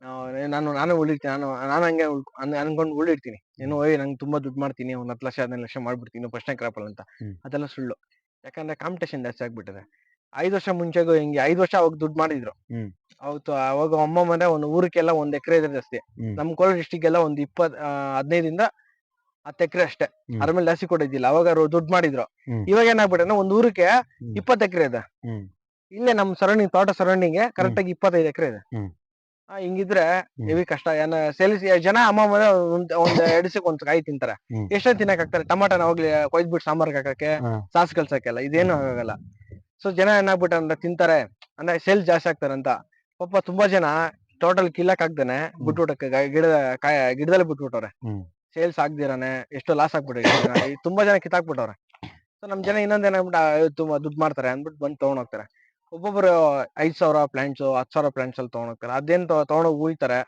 ನಾವ್ ನಾನು ನಾನು ಉಳಿರ್ತೀನಿ ನಾನು ನಾನು ಹಂಗೆ ಉಳ್- ಅನ್- ಅನ್ಕೊಂಡ್ ಏನು ಓಯ್ ನಂಗೆ ತುಂಬಾ ದುಡ್ಡು ಮಾಡ್ತೀನಿ ಒಂದ್ ಹತ್ತು ಲಕ್ಷ ಹದಿನೈದು ಲಕ್ಷ ಮಾಡ್ಬಿಡ್ತೀನಿ ಫಸ್ಟ್ನೇ ಕ್ರಾಪಲ್ ಅಂತ.
ಹ್ಮ್.
ಅದೆಲ್ಲ ಸುಳ್ಳು. ಯಾಕಂದ್ರೆ ಕಾಂಪಿಟೇಷನ್ ಜಾಸ್ತಿ ಆಗ್ಬಿಟ್ಟಿದೆ. ಐದು ವರ್ಷ ಮುಂಚೆಗೂ ಹಿಂಗೆ ಐದು ವರ್ಷ ಅವಾಗ ದುಡ್ಡು ಮಾಡಿದ್ರು.
ಹ್ಮ್.
ಅವತ್ತು ಅವಾಗ ಅಮ್ಮ ಮನೆ ಒಂದು ಊರಿಗೆಲ್ಲ ಒಂದ್ ಎಕರೆ ಇದ್ರೆ ಜಾಸ್ತಿ
ಹ್ಮ್.
ನಮ್ ಕೋಲಾರ ಡಿಸ್ಟಿಕ್ ಎಲ್ಲ ಒಂದ್ ಇಪ್ಪತ್ ಆ, ಹದಿನೈದಿಂದ ಹತ್ತು ಎಕರೆ ಅಷ್ಟೇ
ಹ್ಮ್.
ಅದ್ರ ಮೇಲೆ ಜಾಸ್ತಿ ಕೊಟ್ಟಿದ್ದಿಲ್ಲ ಅವಾಗ ಅವ್ರು ದುಡ್ಡು ಮಾಡಿದ್ರು
ಹ್ಮ್.
ಇವಾಗ ಏನಾಗ್ಬಿಟ್ಟೆ ಒಂದ್ ಊರಿಗೆ. ಇಪ್ಪತ್ತು ಎಕರೆ ಇದೆ
ಹ್ಮ್.
ಇಲ್ಲೇ ನಮ್ ಸರೌಂಡಿಂಗ್ ತೋಟ ಸರೌಂಡಿಂಗ್ ಕರೆಕ್ಟ್ ಆಗಿ ಇಪ್ಪತ್ತೈದು ಎಕರೆ ಇದೆ
ಹ್ಮ್.
ಆ, ಹಿಂಗಿದ್ರೆ. ಹೆವಿ ಕಷ್ಟ ಏನ ಸೇಲ್ಸ್ ಜನ ಅಮ್ಮ ಮನೆ ಒಂದ್ ದಿವಸಕ್ಕೆ ಒಂದ್ ಕಾಯಿ ತಿಂತಾರೆ
ಹ್ಮ್.
ಎಷ್ಟೇ ತಿನ್ನಕ್ ಆಗ್ತಾರೆ ಟಮಾಟನ ಹೋಗ್ಲಿ ಕೊಯ್ದ್ಬಿಟ್ಟು ಸಾಂಬಾರ್ ಹಾಕಕ್ಕೆ
ಹಾ.
ಸಾಸ್ ಕಲ್ಸಕ್ಕೆಲ್ಲ ಇದೇನು ಆಗಲ್ಲ ಸೊ ಜನ ಏನಾಗ್ಬಿಟ್ಟ ಅಂದ್ರೆ ತಿಂತಾರೆ ಅಂದ್ರೆ ಸೇಲ್ ಜಾಸ್ತಿ ಆಗ್ತಾರಂತ ಅಂತ ಪಾಪ ತುಂಬಾ ಜನ ಟೋಟಲ್ ಕಿಲ್ಲಕ್ ಆಗ್ದೇನೆ ಬಿಟ್ಬಿಟ್ಟಕ್ಕೆ ಗಿಡದ ಕಾಯ ಗಿಡದಲ್ಲಿ ಬಿಟ್ಬಿಟ್ಟವ್ರೆ.
ಹ್ಮ್.
ಸೇಲ್ಸ್ ಆಗ್ದಿರಾನೆ ಎಷ್ಟೋ ಲಾಸ್ ಆಗ್ಬಿಟ್ಟಿದೆ ತುಂಬಾ ಜನ ಕಿತ್ತಾಕ್ಬಿಟ್ಟವ್ರೆ. ಸೊ ನಮ್ ಜನ ಇನ್ನೊಂದ್ ಏನಾಗ್ಬಿಟ್ಟು ತುಂಬಾ ದುಡ್ಡು ಮಾಡ್ತಾರೆ ಅಂದ್ಬಿಟ್ಟು ಬಂದು ತಗೊಂಡ್ ಹೋಗ್ತಾರೆ ಒಬ್ಬೊಬ್ರು ಐದ್ ಸಾವಿರ ಪ್ಲಾಂಟ್ಸ್ ಹತ್ತು ಸಾವಿರ ಪ್ಲಾಂಟ್ಸ್ ಅಲ್ಲಿ ತಗೊಂಡ್ ಹೋಗ್ತಾರೆ ಅದೇನ್ ತಗೊಂಡೋಗಿ ಉಳಿತಾರೆ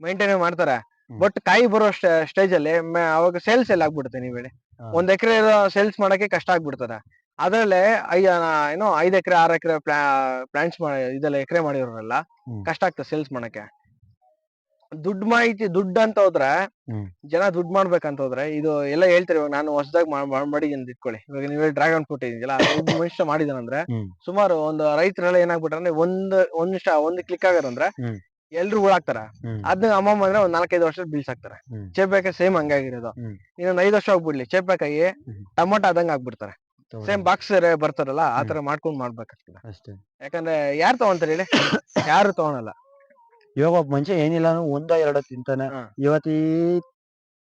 ಮೇಂಟೈನ್ ಮಾಡ್ತಾರೆ.
ಹ್ಮ್.
ಬಟ್ ಕಾಯಿ ಬರೋ ಸ್ಟೇಜ್ ಅಲ್ಲಿ ಮ- ಅವಾಗ ಸೇಲ್ಸ್ ಎಲ್ಲ ಆಗ್ಬಿಡುತ್ತೆ ನೀವ್ ಹೇಳಿ.
ಹಾ.
ಒಂದ್ ಎಕರೆ ಸೇಲ್ಸ್ ಮಾಡಕ್ಕೆ ಕಷ್ಟ ಆಗ್ಬಿಡ್ತದೆ. ಅದ್ರಲ್ಲೇ ಐ ಆ, ಏನೋ ಐದ್ ಎಕರೆ ಆರ್ ಎಕರೆ ಪ್ಲಾಂಟ್ಸ್ ಇದೆಲ್ಲ ಎಕರೆ ಮಾಡಿರೋರೆಲ್ಲ
ಹ್ಮ್.
ಕಷ್ಟ ಆಗ್ತದೆ ಸೇಲ್ಸ್ ಮಾಡಕ್ಕೆ ದುಡ್ಡು ಮಾಹಿತಿ ದುಡ್ಡು ಅಂತ ಹೋದ್ರೆ
ಹ್ಮ್.
ಜನ ದುಡ್ಡು ಮಾಡ್ಬೇಕಂತ ಹೋದ್ರೆ ಇದು ಎಲ್ಲ ಹೇಳ್ತಾರೆ ಇವಾಗ ನಾನು ಹೊಸದಾಗಿ ಮಾಡಿದ್ದೀನಿ ಅಂತ ಇಟ್ಕೊಳ್ಳಿ ಇವಾಗ ನೀವೇ ಡ್ರಾಗನ್ ಫ್ರೂಟ್ ಇದೆಯಲ್ಲ ಒಬ್ಬ (coughs) ಮನುಷ್ಯ ಮಾಡಿದಾನಂದ್ರೆ
ಹ್ಮ್.
ಸುಮಾರು ಒಂದು ರೈತರೆಲ್ಲ ಏನಾಗ್ಬಿಟ್ರೆ ಒಂದ್ ಒಂದ್ ನಿಮಿಷ ಒಂದ್ ಕ್ಲಿಕ್ ಆಗೋದಂದ್ರೆ
ಹ್ಮ್.
ಎಲ್ರು ಹುಳಾಕ್ತಾರ
ಹ್ಮ್.
ಅದನ್ನ ಅಮ್ಮಮ್ಮ ಅಂದ್ರೆ ಒಂದ್ ನಾಲ್ಕೈದು ವರ್ಷ ಬೀಳ್ಸಾಕ್ತಾರೆ
ಹ್ಮ್.
ಚೇಪೆಕಾಯಿ ಸೇಮ್ ಹಂಗಾಗಿರೋದು
ಹ್ಮ್.
ಇನ್ನೊಂದ್ ಐದು ವರ್ಷ ಹೋಗ್ಬಿಡ್ಲಿ ಚೇಪೆಕಾಯಿ
ಹ್ಮ್.
ಟೊಮೊಟೊ ಆದಂಗ ಆಗ್ಬಿಡ್ತಾರೆ. ಸೇಮ್ ಬಾಕ್ಸ್ ಬರ್ತಾರಲ್ಲ ತರ ಮಾಡ್ಕೊಂಡ್ ಮಾಡ್ಬೇಕಾಗ್ತದೆ
ಅಷ್ಟೇ.
ಯಾಕಂದ್ರೆ ಯಾರು ತಗೊಂತಾರೆ ಹೇಳಿ? ಯಾರು ತಗೊಳಲ್ಲ.
ಇವಾಗ ಒಬ್ಬ ಮನುಷ್ಯ ಏನಿಲ್ಲ ಒಂದ ಎರಡು ತಿಂತಾನೆ. ಇವತ್ತೀ ಈ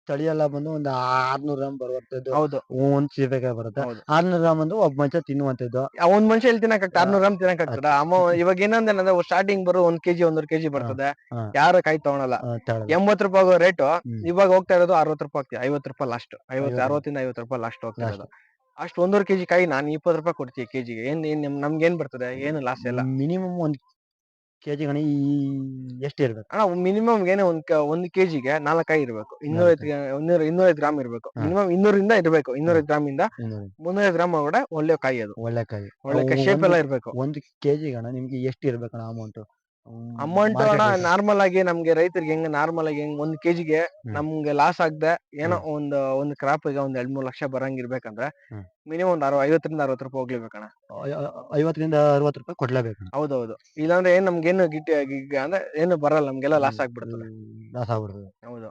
ತಳಿ ಎಲ್ಲ ಬಂದು ಒಂದ್ ಆರ್ನೂರ್ ಗ್ರಾಮ್ ಬರುವಂತದ್ದು
ಹೌದು.
ಒಂದ್ ಸೀಬೆಕಾಯಿ ಬರುತ್ತೆ. ಆರ್ನೂರ್ ಗ್ರಾಮ್ ಬಂದು ಒಬ್ಬ ಮನುಷ್ಯ ತಿನ್ನುವಂತದ್ದು.
ಆ ಒಂದ್ ಮನುಷ್ಯ ಇಲ್ಲಿ ತಿನ್ನಕ್ ಆಗ್ತದೆ ಆರ್ನೂರ್ ಗ್ರಾಮ್ ತಿನ್ನಕ್ ಆಗ್ತದ ಅಮ್ಮ ಇವಾಗ ಏನಂದ್ರೆ ಸ್ಟಾರ್ಟಿಂಗ್ ಬರೋ ಒಂದ್ ಕೆಜಿ ಒಂದೂವರೆ ಕೆಜಿ ಬರ್ತದೆ. ಯಾರು ಕಾಯಿ ತಗೊಳಲ್ಲ.
ಆ,
ಎಂಬತ್ ರೂಪಾಯಿ ರೇಟು ಇವಾಗ ಹೋಗ್ತಾ ಇರೋದು ಅರವತ್ ರೂಪಾಯಿ ಆಗ್ತದೆ. ಐವತ್ ರೂಪಾಯಿ ಲಾಸ್ಟ್ ಐವತ್. ಅರವತ್ತಿಂದ ಐವತ್ ರೂಪಾಯಿ ಲಾಸ್ಟ್ ಹೋಗ್ತಾ. ಇರೋದು. ಅಷ್ಟು ಒಂದೂವರೆ ಕೆಜಿ ಕಾಯಿ ನಾನು ಇಪ್ಪತ್ತು ರೂಪಾಯಿ ಕೊಡ್ತೀವಿ ಕೆಜಿಗೆ? ಏನ್ ಏನ್ ನಮ್- ನಮ್ಗೆ ಏನ್ ಬರ್ತದೆ? ಏನು ಲಾಸ್ ಇಲ್ಲ
ಮಿನಿಮಮ್ ಒಂದ್ ಕೆಜಿ ಗಣಿ ಎಷ್ಟು ಇರ್ಬೇಕು?
ಅಣ್ಣ ಮಿನಿಮಮ್ ಏನೇ ಒಂದ್ ಕ- ಒಂದ್ ಕೆಜಿಗೆ ನಾಲ್ಕು ಕಾಯಿ ಇರ್ಬೇಕು. ಇನ್ನೂರೈದು ಇನ್ನೂರ ಇನ್ನೂರೈದು ಗ್ರಾಮ್ ಇರಬೇಕು.
ಹಾ.
ಮಿನಿಮಮ್ ಇನ್ನೂರಿಂದ ಇರ್ಬೇಕು. ಇನ್ನೂರೈದು ಗ್ರಾಮ್ ಇಂದ
ಇನ್ನೂರು.
ಮುನ್ನೂರೈವತ್ತು ಗ್ರಾಮ್ ಒಳಗಡೆ ಒಳ್ಳೆ ಕಾಯಿ ಅದು.
ಒಳ್ಳೆ ಕಾಯಿ.
ಒಳ್ಳೆ
ಅವು
ಶೇಪ್ ಎಲ್ಲ
ಒಂದು-
ಇರ್ಬೇಕು.
ಒಂದು ಕೆಜಿ ಗಣ ನಿಮ್ಗೆ ಎಷ್ಟು ಇರ್ಬೇಕು ಅಮೌಂಟ್
ಅಮೌಂಟ್ ಅಣ್ಣ ನಾರ್ಮಲ್ ಆಗಿ ನಮ್ಗೆ ರೈತರಿಗೆ ಹೆಂಗ್ ನಾರ್ಮಲ್ ಆಗಿ ಹೆಂಗ್ ಒಂದ್ ಕೆಜಿಗೆ
ಗೆ
ನಮ್ಗೆ ಲಾಸ್ ಆಗದೆ ಏನೋ ಒಂದ್ ಒಂದ್ ಕ್ರಾಪ್ ಈಗ ಒಂದ್ ಎರಡ್ ಮೂರ್ ಲಕ್ಷ ಬರಂಗ್ ಇರ್ಬೇಕಂದ್ರೆ
ಹ್ಮ್.
ಮಿನಿಮಮ್ ಒಂದ್ ಅರವ ಐವತ್ತರಿಂದ ಅರವತ್ತು ರೂಪಾಯಿ ಹೋಗ್ಲೇಬೇಕಣ್ಣ.
ಐವತ್ತರಿಂದ ಅರವತ್ತು ರೂಪಾಯಿ ಕೊಡ್ಲೇಬೇಕು
ಹೌದೌದು. ಇಲ್ಲಾಂದ್ರೆ ಏನ್ ನಮ್ಗೆ ಏನು ಗಿಟ್ಟಿ ಅಂದ್ರೆ ಏನು ಬರಲ್ಲ ನಮ್ಗೆಲ್ಲ ಲಾಸ್ ಆಗ್ಬಿಡ್ತದೆ.
ಲಾಸ್ ಆಗ್ಬಿಡ್ತದೆ.
ಹೌದು.